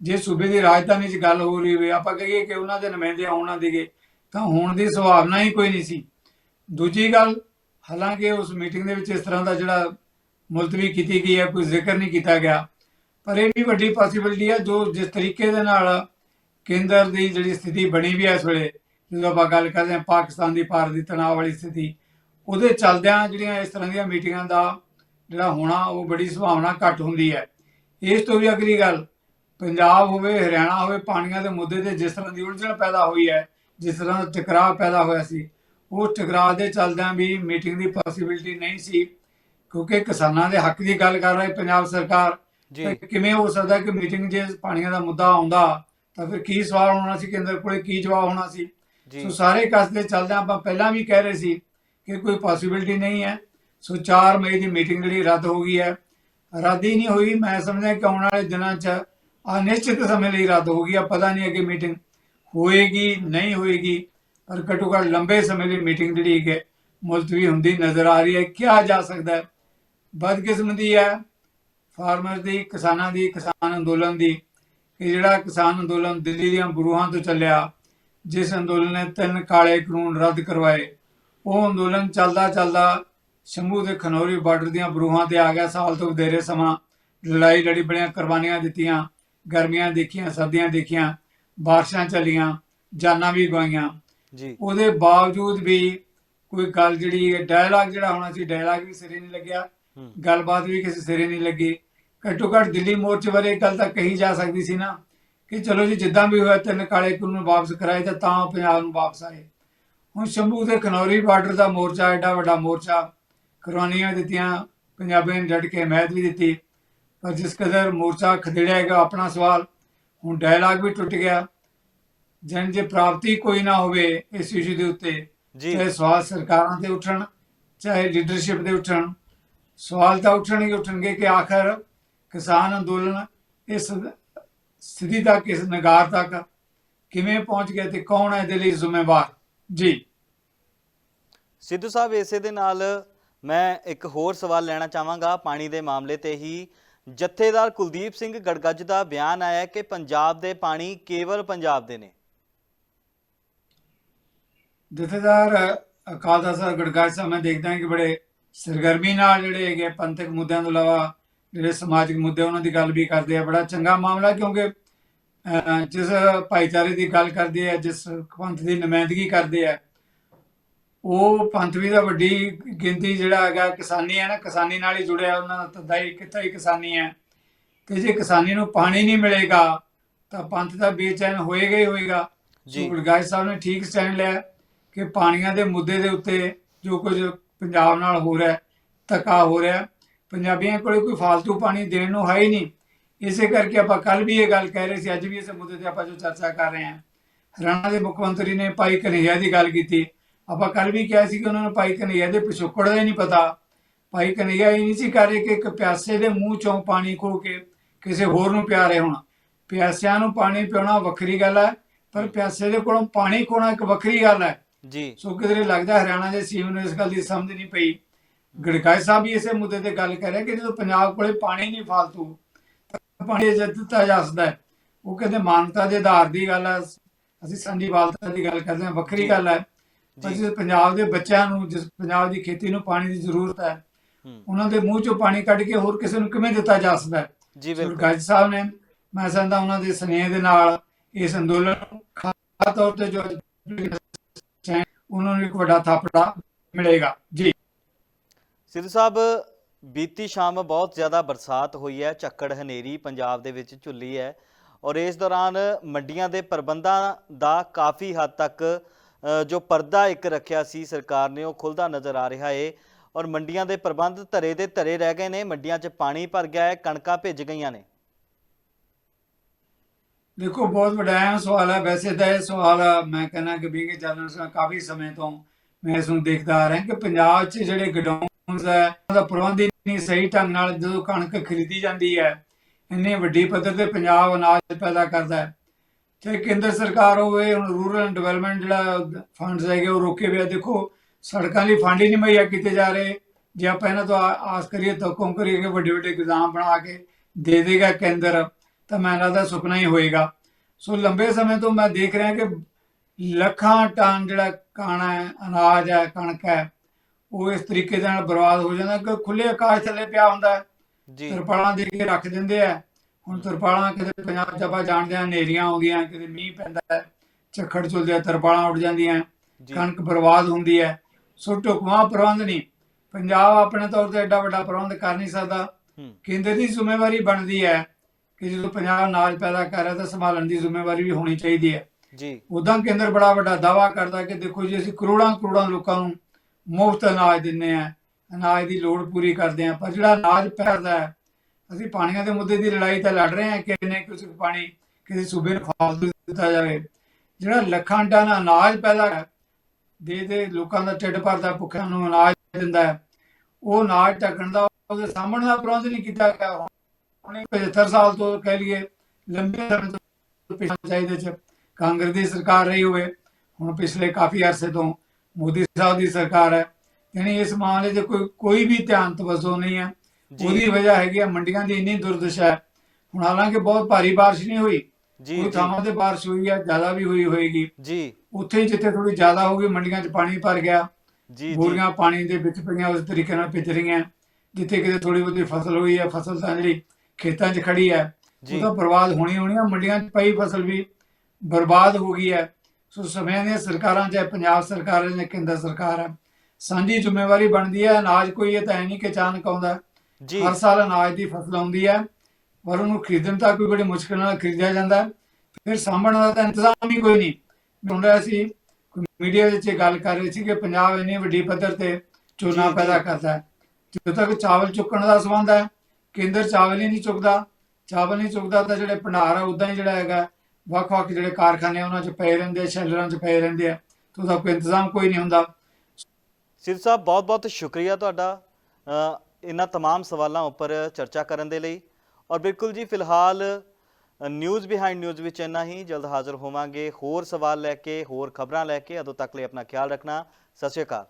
ਜੇ ਸੂਬੇ ਦੀ ਰਾਜਧਾਨੀ 'ਚ ਗੱਲ ਹੋ ਰਹੀ ਹੋਵੇ, ਆਪਾਂ ਕਹੀਏ ਕਿ ਉਹਨਾਂ ਦੇ ਨੁਮਾਇੰਦੇ ਆਉਣਾ ਦੀਗੇ ਤਾਂ ਹੋਣ ਦੀ ਸੰਭਾਵਨਾ ਹੀ ਕੋਈ ਨਹੀਂ ਸੀ। ਦੂਜੀ ਗੱਲ, ਹਾਲਾਂਕਿ ਉਸ ਮੀਟਿੰਗ ਦੇ ਵਿੱਚ ਇਸ ਤਰ੍ਹਾਂ ਦਾ ਜਿਹੜਾ ਮੁਲਤਵੀ ਕੀਤੀ ਗਈ ਹੈ, ਕੋਈ ਜ਼ਿਕਰ ਨਹੀਂ ਕੀਤਾ ਗਿਆ। ਪਰ ਇਹ ਵੀ ਵੱਡੀ ਪੋਸੀਬਿਲਿਟੀ ਹੈ, ਜੋ ਜਿਸ ਤਰੀਕੇ ਦੇ ਨਾਲ ਕੇਂਦਰ ਦੀ ਜਿਹੜੀ ਸਥਿਤੀ ਬਣੀ ਵੀ ਹੈ ਇਸ ਵੇਲੇ, ਜਦੋਂ ਆਪਾਂ ਗੱਲ ਕਰਦੇ ਹਾਂ ਪਾਕਿਸਤਾਨ ਦੀ ਭਾਰਤ ਦੀ ਤਣਾਅ ਵਾਲੀ ਸਥਿਤੀ, ਉਹਦੇ ਚੱਲਦਿਆਂ ਜਿਹੜੀਆਂ ਇਸ ਤਰ੍ਹਾਂ ਦੀਆਂ ਮੀਟਿੰਗਾਂ ਦਾ ਜਿਹੜਾ ਹੋਣਾ ਉਹ ਬੜੀ ਸੰਭਾਵਨਾ ਘੱਟ ਹੁੰਦੀ ਹੈ। ਇਸ ਤੋਂ ਵੀ ਅਗਲੀ ਗੱਲ ਪੰਜਾਬ ਹੋਵੇ ਹਰਿਆਣਾ ਹੋਵੇ ਪਾਣੀਆਂ ਦੇ ਮੁੱਦੇ ਤੇ ਜਿਸ ਤਰ੍ਹਾਂ ਦੀ ਉਲਝਣ ਪੈਦਾ ਹੋਈ ਹੈ ਜਿਸ ਤਰ੍ਹਾਂ ਦਾ ਟਕਰਾਅ ਪੈਦਾ ਹੋਇਆ ਸੀ ਉਹ ਟਕਰਾਅ ਦੇ ਚੱਲਦਿਆਂ ਵੀ ਮੀਟਿੰਗ ਦੀ ਪੋਸੀਬਿਲਿਟੀ ਨਹੀਂ ਸੀ। ਕਿਉਂਕਿ ਕਿਸਾਨਾਂ ਦੇ ਹੱਕ ਦੀ ਗੱਲ ਕਰ ਰਹੀ ਪੰਜਾਬ ਸਰਕਾਰ ਤੇ ਕਿਵੇਂ ਹੋ ਸਕਦਾ ਕਿ ਮੀਟਿੰਗ ਜੇ ਪਾਣੀਆਂ ਦਾ ਮੁੱਦਾ ਆਉਂਦਾ ਤਾਂ ਫਿਰ ਕੀ ਸਵਾਲ ਹੋਣਾ ਸੀ ਕੇਂਦਰ ਕੋਲੇ ਕੀ ਜਵਾਬ ਹੋਣਾ ਸੀ? ਸੋ ਸਾਰੇ ਕਸਦੇ ਚੱਲਦੇ ਆਪਾਂ ਪਹਿਲਾਂ ਵੀ ਕਹਿ ਰਹੇ ਸੀ ਕਿ ਕੋਈ ਪੋਸੀਬਿਲਿਟੀ ਨਹੀਂ ਹੈ। ਸੋ 4 ਮਈ ਦੀ ਮੀਟਿੰਗ ਜਿਹੜੀ ਰੱਦ ਹੋ ਗਈ ਹੈ। ਰੱਦ ਹੀ ਨਹੀਂ ਹੋਈ। ਮੈਂ ਸਮਝਦਾ ਕਿ ਆਉਣ ਵਾਲੇ ਦਿਨਾਂ 'ਚ ਅਨਿਸ਼ਚਿਤ ਸਮੇਂ ਲਈ ਰੱਦ ਹੋ ਗਈ ਆ। ਪਤਾ ਨਹੀਂ ਅੱਗੇ ਮੀਟਿੰਗ ਹੋਏਗੀ, ਨਹੀਂ ਹੋਏਗੀ। ਪਰ ਘੱਟੋ ਘੱਟ ਲੰਬੇ ਸਮੇਂ ਲਈ ਮੀਟਿੰਗ ਜਿਹੜੀ ਹੈ ਮੁਲਤਵੀ ਹੁੰਦੀ ਨਜ਼ਰ ਆ ਰਹੀ ਹੈ। ਕਿਹਾ ਜਾ ਸਕਦਾ ਹੈ। ਬਦਕਿਸਮਤੀ ਹੈ ਫਾਰਮਰ ਦੀ, ਕਿਸਾਨਾਂ ਦੀ, ਕਿਸਾਨ ਅੰਦੋਲਨ ਦੀ ਕਿ ਜਿਹੜਾ ਕਿਸਾਨ ਅੰਦੋਲਨ ਦਿੱਲੀ ਦੀਆਂ ਬਰੂਹਾਂ ਤੋਂ ਚੱਲਿਆ, ਜਿਸ ਅੰਦੋਲਨ ਨੇ ਤਿੰਨ ਕਾਲੇ ਕਾਨੂੰਨ ਰੱਦ ਕਰਵਾਏ, ਉਹ ਅੰਦੋਲਨ ਚੱਲਦਾ ਚੱਲਦਾ ਸ਼ੰਭੂ ਦੇ ਖਨੌਰੀ ਬਾਰਡਰ ਦੀਆਂ ਬਰੂਹਾਂ ਤੇ ਆ ਗਿਆ ਸਾਲ ਤੋਂ ਵਧੇਰੇ ਸਮਾਂ। ਲੜਾਈ ਲੜੀ ਬੜੀਆਂ ਕੁਰਬਾਨੀਆਂ ਦਿੱਤੀਆਂ ਗਰਮੀਆਂ ਦੇਖੀਆਂ ਸਰਦੀਆਂ ਦੇਖੀਆਂ ਬਾਰਿਸ਼ਾਂ ਚੱਲੀਆਂ ਜਾਨਾਂ ਵੀ ਗਵਾਈਆਂ। ਜੀ। ਉਹਦੇ ਬਾਵਜੂਦ ਵੀ ਕੋਈ ਗੱਲ ਜਿਹੜੀ ਡਾਇਲਾਗ ਜਿਹੜਾ ਹੋਣਾ ਸੀ ਡਾਇਲਾਗ ਵੀ ਸਿਰੇ ਨਹੀਂ ਲੱਗਿਆ। ਗੱਲਬਾਤ ਵੀ ਕਿਸੇ ਸਿਰੇ ਨਹੀਂ ਲੱਗੀ। ਘੱਟੋ ਘੱਟ ਦਿੱਲੀ ਮੋਰਚੇ ਬਾਰੇ ਗੱਲ ਤਾਂ ਕਹੀ ਜਾ ਸਕਦੀ ਸੀ ਨਾ ਕਿ ਚਲੋ ਜੀ ਜਿੱਦਾਂ ਵੀ ਹੋਇਆ ਤਿੰਨ ਕਾਲੇ ਕਾਨੂੰਨ ਵਾਪਸ ਕਰਾਏ ਤਾਂ ਪੰਜਾਬ ਨੂੰ ਵਾਪਸ ਆਏ। ਹੁਣ ਸ਼ੰਭੂ ਦੇ ਖਨੌਰੀ ਬਾਰਡਰ ਦਾ ਮੋਰਚਾ ਐਡਾ ਵੱਡਾ ਮੋਰਚਾ ਕੁਰਬਾਨੀਆਂ ਦਿੱਤੀਆਂ ਪੰਜਾਬੀਆਂ ਨੇ ਡਟ ਕੇ ਹਮਾਇਤ ਵੀ ਦਿੱਤੀ। ਪਰ ਜਿਸ ਕਦਰ ਮੋਰਚਾ ਖਦੜਿਆ ਹੈਗਾ ਆਪਣਾ ਸਵਾਲ ਹੁਣ ਡਾਇਲਾਗ ਵੀ ਟੁੱਟ ਗਿਆ। ਜਨ ਜੇ ਪ੍ਰਾਪਤੀ ਕੋਈ ਨਾ ਹੋਵੇ ਇਸ ਇਸ਼ੂ ਦੇ ਉੱਤੇ ਚਾਹੇ ਸਵਾਲ ਸਰਕਾਰਾਂ ਤੇ ਉੱਠਣ ਚਾਹੇ ਲੀਡਰਸ਼ਿਪ ਦੇ ਉੱਠਣ ਸਵਾਲ ਤਾਂ ਉੱਠਣਗੇ ਉੱਠਣਗੇ ਕਿ ਆਖਰ ਕਿਸਾਨ ਅੰਦੋਲਨ ਇਸ ਸਥਿਤੀ ਤੱਕ ਇਸ ਨਗਾਰ ਤੱਕ ਕਿਵੇਂ ਪਹੁੰਚ ਗਿਆ ਤੇ ਕੌਣ ਹੈ ਇਹਦੇ ਲਈ ਜ਼ਿੰਮੇਵਾਰ? ਜੀ। ਸਿੱਧੂ ਸਾਹਿਬ ਇਸੇ ਦੇ ਨਾਲ ਮੈਂ ਇੱਕ ਹੋਰ ਸਵਾਲ ਲੈਣਾ ਚਾਹਾਂਗਾ। ਪਾਣੀ ਦੇ ਮਾਮਲੇ ਤੇ ਹੀ ਜਥੇਦਾਰ ਕੁਲਦੀਪ ਸਿੰਘ ਗੜਗੱਜ ਦਾ ਬਿਆਨ ਆਇਆ ਹੈ ਕਿ ਪੰਜਾਬ ਦੇ ਪਾਣੀ ਕੇਵਲ ਪੰਜਾਬ ਦੇ ਨੇ। ਜਥੇਦਾਰ ਅਕਾਲ ਤਖਤ ਸਾਹਿਬ ਗੜਗੜ ਸਾਹਿਬ ਮੈਂ ਦੇਖਦਾ ਹਾਂ ਕਿ ਬੜੇ ਸਰਗਰਮੀ ਨਾਲ ਜਿਹੜੇ ਹੈਗੇ ਪੰਥਕ ਮੁੱਦਿਆਂ ਤੋਂ ਇਲਾਵਾ ਜਿਹੜੇ ਸਮਾਜਿਕ ਮੁੱਦੇ ਉਹਨਾਂ ਦੀ ਗੱਲ ਵੀ ਕਰਦੇ ਆ। ਬੜਾ ਚੰਗਾ ਮਾਮਲਾ ਕਿਉਂਕਿ ਅਹ, ਜਿਸ ਭਾਈਚਾਰੇ ਦੀ ਗੱਲ ਕਰਦੇ ਆ ਜਿਸ ਪੰਥ ਦੀ ਨੁਮਾਇੰਦਗੀ ਕਰਦੇ ਆ ਉਹ ਪੰਥ ਵੀ ਦਾ ਵੱਡੀ ਗਿਣਤੀ ਜਿਹੜਾ ਹੈਗਾ ਕਿਸਾਨੀ ਹੈ ਨਾ ਕਿਸਾਨੀ ਨਾਲ ਹੀ ਜੁੜਿਆ ਉਹਨਾਂ ਦਾ ਹੀ ਕਿੱਤਾ ਹੀ ਕਿਸਾਨੀ ਹੈ। ਤੇ ਜੇ ਕਿਸਾਨੀ ਨੂੰ ਪਾਣੀ ਨਹੀਂ ਮਿਲੇਗਾ ਤਾਂ ਪੰਥ ਦਾ ਬੇਚੈਨ ਹੋਏਗਾ ਹੀ ਹੋਏਗਾ। ਜੀ। ਸੋ ਗੁਰਗਾਜ ਸਾਹਿਬ ਨੇ ਠੀਕ ਸਟੈਂਡ ਲਿਆ ਕਿ ਪਾਣੀਆਂ ਦੇ ਮੁੱਦੇ ਦੇ ਉੱਤੇ ਜੋ ਕੁਝ ਪੰਜਾਬ ਨਾਲ ਹੋ ਰਿਹਾ ਧੱਕਾ ਹੋ ਰਿਹਾ ਪੰਜਾਬੀਆਂ ਕੋਲੇ ਕੋਈ ਫालतू ਪਾਣੀ ਦੇਣ ਨੂੰ ਹੈ ਹੀ ਨਹੀਂ। ਇਸੇ ਕਰਕੇ ਆਪਾਂ ਕੱਲ ਵੀ ਇਹ ਗੱਲ ਕਹਿ ਰਹੇ ਸੀ ਅੱਜ ਵੀ ਇਸ ਮੁੱਦੇ ਤੇ ਆਪਾਂ ਜੋ ਚਰਚਾ ਕਰ ਰਹੇ ਹਾਂ। ਹਰਿਆਣਾ ਦੇ ਮੁੱਖ ਮੰਤਰੀ ਨੇ ਭਾਈ ਕਨ੍ਹਈਆ ਦੀ ਗੱਲ ਕੀਤੀ। ਆਪਾਂ ਕੱਲ ਵੀ ਕਿਹਾ ਸੀ ਕਿ ਉਹਨਾਂ ਨੂੰ ਭਾਈ ਕਨ੍ਹਈਆ ਦੇ ਪਿਛੋਕੜ ਦਾ ਹੀ ਨਹੀਂ ਪਤਾ। ਭਾਈ ਕਨ੍ਹਈਆ ਇਹ ਨਹੀਂ ਸੀ ਕਰ ਰਹੇ ਕਿ ਇੱਕ ਪਿਆਸੇ ਦੇ ਮੂੰਹ ਚੋਂ ਪਾਣੀ ਖੋ ਕੇ ਕਿਸੇ ਹੋਰ ਨੂੰ ਪਿਆ ਰਹੇ ਹੋਣਾ। ਪਿਆਸਿਆਂ ਨੂੰ ਪਾਣੀ ਪਿਉਣਾ ਵੱਖਰੀ ਗੱਲ ਹੈ ਪਰ ਪਿਆਸੇ ਦੇ ਕੋਲੋਂ ਪਾਣੀ ਖੋਣਾ ਇੱਕ ਵੱਖਰੀ ਗੱਲ ਹੈ। ਜੀ। ਸੋ ਕਿਧਰੇ ਲੱਗਦਾ ਹਰਿਆਣਾ ਦੇ ਸੀਐਮ ਨੂੰ ਇਸ ਗੱਲ ਦੀ ਸਮਝ ਨਹੀਂ ਪਈ। ਗੜਕਾਈ ਸਾਹਿਬ ਵੀ ਇਸੇ ਮੁੱਦੇ ਤੇ ਗੱਲ ਕਰ ਰਹੇ ਕਿ ਜਦੋਂ ਪੰਜਾਬ ਕੋਲੇ ਪਾਣੀ ਨਹੀਂ ਫालतू ਤਾਂ ਪਾਣੀ ਦਿੱਤਾ ਜਾ ਸਕਦਾ ਹੈ। ਉਹ ਕਹਿੰਦੇ ਮਾਨਤਾ ਦੇ ਆਧਾਰ ਦੀ ਗੱਲ ਹੈ। ਅਸੀਂ ਸੰਜੀਵਾਲਤਾ ਦੀ ਗੱਲ ਕਰਦੇ ਹਾਂ ਵੱਖਰੀ ਗੱਲ ਹੈ। ਜਿਸ ਪੰਜਾਬ ਦੇ ਬੱਚਿਆਂ ਨੂੰ ਜਿਸ ਪੰਜਾਬ ਦੀ ਖੇਤੀ ਨੂੰ ਪਾਣੀ ਦੀ ਜ਼ਰੂਰਤ ਹੈ ਉਹਨਾਂ ਦੇ ਮੂੰਹ ਚੋਂ ਪਾਣੀ ਕੱਢ ਕੇ ਹੋਰ ਕਿਸੇ ਨੂੰ ਕਿਵੇਂ ਦਿੱਤਾ ਜਾ ਸਕਦਾ ਹੈ? ਜੀ ਬਿਲਕੁਲ। ਗੁਰਗੱਜ ਸਾਹਿਬ ਨੇ ਮੈਂ ਸਮਝਦਾ ਉਹਨਾਂ ਦੇ ਸਨੇਹ ਦੇ ਨਾਲ ਇਸ ਅੰਦੋਲਨ ਨੂੰ ਖਾਸ ਤੌਰ ਤੇ ਜੋ ਉਹਨਾਂ ਨੂੰ ਇੱਕ ਵੱਡਾ ਥਾਪੜਾ ਮਿਲੇਗਾ। ਜੀ। ਸਿੱਧੂ ਸਾਹਿਬ ਬੀਤੀ ਸ਼ਾਮ ਬਹੁਤ ਜ਼ਿਆਦਾ ਬਰਸਾਤ ਹੋਈ ਹੈ ਝੱਖੜ ਹਨੇਰੀ ਪੰਜਾਬ ਦੇ ਵਿੱਚ ਝੁੱਲੀ ਹੈ ਔਰ ਇਸ ਦੌਰਾਨ ਮੰਡੀਆਂ ਦੇ ਪ੍ਰਬੰਧਾਂ ਦਾ ਕਾਫੀ ਹੱਦ ਤੱਕ ਜੋ ਪਰਦਾ ਇੱਕ ਰੱਖਿਆ ਸੀ ਸਰਕਾਰ ਨੇ, ਉਹ ਖੁੱਲਦਾ ਨਜ਼ਰ ਆ ਰਿਹਾ ਹੈ ਔਰ ਮੰਡੀਆਂ ਦੇ ਪ੍ਰਬੰਧ ਧਰੇ ਦੇ ਧਰੇ ਰਹਿ ਗਏ ਨੇ, ਮੰਡੀਆਂ 'ਚ ਪਾਣੀ ਭਰ ਗਿਆ ਹੈ ਕਣਕਾਂ ਭਿੱਜ ਗਈਆਂ ਨੇ। ਦੇਖੋ, ਬਹੁਤ ਵੱਡਾ ਅਹਿਮ ਸਵਾਲ ਹੈ। ਵੈਸੇ ਤਾਂ ਇਹ ਸਵਾਲ ਮੈਂ ਕਹਿੰਦਾ ਕਿ ਬੀਂਗ ਜਰਨਲਿਸਟ ਕਾਫੀ ਸਮੇਂ ਤੋਂ ਮੈਂ ਇਸ ਨੂੰ ਦੇਖਦਾ ਆ ਰਿਹਾ ਕਿ ਪੰਜਾਬ 'ਚ ਜਿਹੜੇ ਗਡਾਊਨਸ ਹੈ ਉਹਦਾ ਪ੍ਰਬੰਧ ਹੀ ਨਹੀਂ ਸਹੀ ਢੰਗ ਨਾਲ ਜਦੋਂ ਕਣਕ ਖਰੀਦੀ ਜਾਂਦੀ ਹੈ, ਇੰਨੇ ਵੱਡੀ ਪੱਧਰ ਤੇ ਪੰਜਾਬ ਅਨਾਜ ਪੈਦਾ ਕਰਦਾ ਹੈ। ਚਾਹੇ ਕੇਂਦਰ ਸਰਕਾਰ ਹੋਵੇ ਹੁਣ ਰੂਰਲ ਡਿਵੈਲਪਮੈਂਟ ਜਿਹੜਾ ਫੰਡਸ ਹੈਗੇ ਉਹ ਰੋਕੇ ਹੋਏ ਆ। ਦੇਖੋ ਸੜਕਾਂ ਲਈ ਫੰਡ ਹੀ ਨਹੀਂ ਮੁਹੱਈਆ ਕੀਤੇ ਜਾ ਰਹੇ। ਜੇ ਆਪਾਂ ਇਹਨਾਂ ਤੋਂ ਆਸ ਕਰੀਏ ਤੱਕੋਂ ਕਰੀਏ ਕਿ ਵੱਡੇ ਵੱਡੇ ਗੋਦਾਮ ਬਣਾ ਕੇ ਦੇ ਦੇਗਾ ਕੇਂਦਰ ਤਾਂ ਮੈਨੂੰ ਲੱਗਦਾ ਸੁਪਨਾ ਹੀ ਹੋਏਗਾ। ਸੋ ਲੰਬੇ ਸਮੇਂ ਤੋਂ ਮੈਂ ਦੇਖ ਰਿਹਾ ਕਿ ਲੱਖਾਂ ਟਨ ਜਿਹੜਾ ਕਾਣਾ ਹੈ ਅਨਾਜ ਹੈ ਕਣਕ ਹੈ ਉਹ ਇਸ ਤਰੀਕੇ ਦੇ ਨਾਲ ਬਰਬਾਦ ਹੋ ਜਾਂਦਾ ਕਿ ਖੁੱਲੇ ਆਕਾਸ਼ ਥੱਲੇ ਪਿਆ ਹੁੰਦਾ ਜੀ। ਤਰਪਾਲਾਂ ਦੇ ਕੇ ਰੱਖ ਦਿੰਦੇ ਆ। ਹੁਣ ਤਰਪਾਲਾਂ ਕਿਤੇ ਪੰਜਾਬ ਚ ਆਪਾਂ ਜਾਣਦੇ ਆ ਹਨੇਰੀਆਂ ਆਉਂਦੀਆਂ ਕਿਤੇ ਮੀਂਹ ਪੈਂਦਾ ਹੈ ਝੱਖੜ ਚੁੱਲਦੇ ਤਰਪਾਲਾਂ ਉੱਡ ਜਾਂਦੀਆਂ ਕਣਕ ਬਰਬਾਦ ਹੁੰਦੀ ਹੈ। ਸੋ ਢੁਕਵਾਂ ਪ੍ਰਬੰਧ ਨਹੀਂ। ਪੰਜਾਬ ਆਪਣੇ ਤੌਰ ਤੇ ਐਡਾ ਵੱਡਾ ਪ੍ਰਬੰਧ ਕਰ ਨਹੀਂ ਸਕਦਾ। ਕੇਂਦਰ ਦੀ ਜ਼ਿੰਮੇਵਾਰੀ ਬਣਦੀ ਹੈ ਕਿ ਜਦੋਂ ਪੰਜਾਬ ਅਨਾਜ ਪੈਦਾ ਕਰ ਰਿਹਾ ਤਾਂ ਸੰਭਾਲਣ ਦੀ ਜ਼ਿੰਮੇਵਾਰੀ ਵੀ ਹੋਣੀ ਚਾਹੀਦੀ ਹੈ। ਜੀ। ਉਦਾਂ ਕੇਂਦਰ ਬੜਾ ਵੱਡਾ ਦਾਵਾ ਕਰਦਾ ਕਿ ਦੇਖੋ ਜੀ ਅਸੀਂ ਕਰੋੜਾਂ ਕਰੋੜਾਂ ਲੋਕਾਂ ਨੂੰ ਮੁਫਤ ਅਨਾਜ ਦਿੰਨੇ ਆ ਅਨਾਜ ਦੀ ਲੋੜ ਪੂਰੀ ਕਰਦੇ ਆ ਪਰ ਜਿਹੜਾ ਅਨਾਜ ਪੈਦਾ ਹੈ ਅਸੀਂ ਪਾਣੀਆਂ ਦੇ ਮੁੱਦੇ ਦੀ ਲੜਾਈ ਤਾਂ ਲੜ ਰਹੇ ਹਾਂ ਕਿ ਇੰਨੇ ਕੁਝ ਪਾਣੀ ਕਿਸੇ ਸੂਬੇ ਨੂੰ ਫਾਲਤੂ ਦਿੱਤਾ ਜਾਵੇ। ਜਿਹੜਾ ਲੱਖਾਂ ਟਨ ਅਨਾਜ ਪੈਦਾ ਦੇ ਦੇ ਲੋਕਾਂ ਦਾ ਢਿੱਡ ਭਰਦਾ, ਭੁੱਖਿਆਂ ਨੂੰ ਅਨਾਜ ਦਿੰਦਾ ਹੈ, ਉਹ ਅਨਾਜ ਢੱਕਣ ਦਾ ਉਹਦੇ ਸਾਹਮਣੇ ਦਾ ਪ੍ਰਬੰਧ ਨਹੀਂ ਕੀਤਾ ਗਿਆ। ਉਹਨੇ 75 ਸਾਲ ਤੋਂ ਕਹਿ ਲਈਏ, ਲੰਬੇ ਸਮੇਂ ਤੋਂ ਪਿਛਲੇ ਚਾਹੀਦੇ ਚ। ਕਾਂਗਰਸ ਦੀ ਸਰਕਾਰ ਰਹੀ ਹੋਵੇ, ਹੁਣ ਪਿਛਲੇ ਕਾਫੀ ਅਰਸੇ ਤੋਂ ਮੋਦੀ ਸਾਹਿਬ ਦੀ ਸਰਕਾਰ ਹੈ। ਯਾਨੀ ਇਸ ਮਾਮਲੇ 'ਚ ਕੋਈ ਕੋਈ ਵੀ ਧਿਆਨ ਤਵੱਜੋ ਨਹੀਂ ਹੈ। ਉਹਦੀ ਵਜ੍ਹਾ ਹੈਗੀ ਹੈ ਮੰਡੀਆਂ ਦੀ ਇੰਨੀ ਦੁਰਦਸ਼ਾ ਹੈ। ਹੁਣ ਹਾਲਾਂਕਿ ਬਹੁਤ ਭਾਰੀ ਬਾਰਿਸ਼ ਨਹੀਂ ਹੋਈ ਜੀ ਕੋਈ ਥਾਵਾਂ ਤੇ ਬਾਰਿਸ਼ ਹੋਈ ਹੈ ਜ਼ਿਆਦਾ ਵੀ ਹੋਈ ਹੋਏਗੀ। ਜੀ। ਉੱਥੇ ਹੀ ਜਿੱਥੇ ਥੋੜੀ ਜ਼ਿਆਦਾ ਹੋਊਗੀ ਮੰਡੀਆਂ 'ਚ ਪਾਣੀ ਭਰ ਗਿਆ। ਜੀ ਜੀ। ਬੋਰੀਆਂ ਪਾਣੀ ਦੇ ਵਿੱਚ ਪਈਆਂ ਉਸ ਤਰੀਕੇ ਨਾਲ ਭਿੱਜ ਰਹੀਆਂ। ਜਿੱਥੇ ਕਿਤੇ ਥੋੜੀ ਬਹੁਤੀ ਫਸਲ ਹੋਈ ਹੈ ਫਸਲ ਤਾਂ ਜਿਹੜੀ ਖੇਤਾਂ 'ਚ ਖੜੀ ਹੈ ਉਹ ਤਾਂ ਬਰਬਾਦ ਹੋਣੀ ਹੋਣੀ ਆ ਮੰਡੀਆਂ 'ਚ ਪਈ ਫਸਲ ਵੀ ਬਰਬਾਦ ਹੋ ਗਈ ਹੈ ਸੋ ਸਮੇਂ ਦੀਆਂ ਸਰਕਾਰਾਂ ਚਾਹੇ ਪੰਜਾਬ ਸਰਕਾਰ ਹੈ ਜਾਂ ਕੇਂਦਰ ਸਰਕਾਰ ਹੈ ਸਾਂਝੀ ਜ਼ਿੰਮੇਵਾਰੀ ਬਣਦੀ ਹੈ ਅਨਾਜ ਕੋਈ ਇਹ ਤਾਂ ਹੈ ਨਹੀਂ ਕਿ ਅਚਾਨਕ ਆਉਂਦਾ। ਜੀ। ਹਰ ਸਾਲ ਅਨਾਜ ਦੀ ਫਸਲ ਆਉਂਦੀ ਹੈ ਪਰ ਉਹਨੂੰ ਖਰੀਦਣ ਤੱਕ ਵੀ ਬੜੀ ਮੁਸ਼ਕਲ ਨਾਲ ਖਰੀਦਿਆ ਜਾਂਦਾ। ਫਿਰ ਸਾਂਭਣ ਦਾ ਤਾਂ ਇੰਤਜ਼ਾਮ ਹੀ ਕੋਈ ਨਹੀਂ। ਰਿਹਾ ਸੀ ਮੀਡੀਆ ਵਿੱਚ ਗੱਲ ਕਰ ਰਹੇ ਸੀ ਕਿ ਪੰਜਾਬ ਇੰਨੀ ਵੱਡੀ ਪੱਧਰ ਤੇ ਜੀ। ਪੈਦਾ ਕਰਦਾ ਹੈ। ਜਦੋਂ ਤੱਕ ਚਾਵਲ ਚੁੱਕਣ ਦਾ ਸੰਬੰਧ ਹੈ ਕੇਂਦਰ ਚਾਵਲ ਹੀ ਨਹੀਂ ਚੁੱਕਦਾ। ਚਾਵਲ ਨਹੀਂ ਚੁੱਕਦਾ ਤਾਂ ਜਿਹੜੇ ਭੰਡਾਰ ਆ ਉਦਾਂ ਹੀ ਜਿਹੜਾ ਹੈਗਾ ਵੱਖ-ਵੱਖ ਜਿਹੜੇ ਕਾਰਖਾਨੇ ਉਹਨਾਂ 'ਚ ਪਏ ਰਹਿੰਦੇ ਸ਼ੈਲਰਾਂ 'ਚ ਪਏ ਰਹਿੰਦੇ ਆ। ਤੇ ਉਹਦਾ ਕੋਈ ਇੰਤਜ਼ਾਮ ਕੋਈ ਨਹੀਂ ਹੁੰਦਾ। ਸਿਰ ਸਾਹਿਬ ਬਹੁਤ ਬਹੁਤ ਸ਼ੁਕਰੀਆ ਤੁਹਾਡਾ। ਇਹਨਾਂ तमाम ਸਵਾਲਾਂ ਉੱਪਰ ਚਰਚਾ ਕਰਨ ਦੇ ਲਈ ਔਰ ਬਿਲਕੁਲ ਜੀ ਫਿਲਹਾਲ ਨਿਊਜ਼ ਬਿਹਾਈਂਡ ਨਿਊਜ਼ ਵਿੱਚ ਇੰਨਾ ਹੀ ਜਲਦ ਹਾਜ਼ਰ ਹੋਵਾਂਗੇ ਹੋਰ ਸਵਾਲ ਲੈ ਕੇ ਹੋਰ ਖਬਰਾਂ ਲੈ ਕੇ ਉਦੋਂ ਤੱਕ ਲਈ ਆਪਣਾ ਖਿਆਲ ਰੱਖਣਾ ਸਤਿ ਸ਼੍ਰੀ ਅਕਾਲ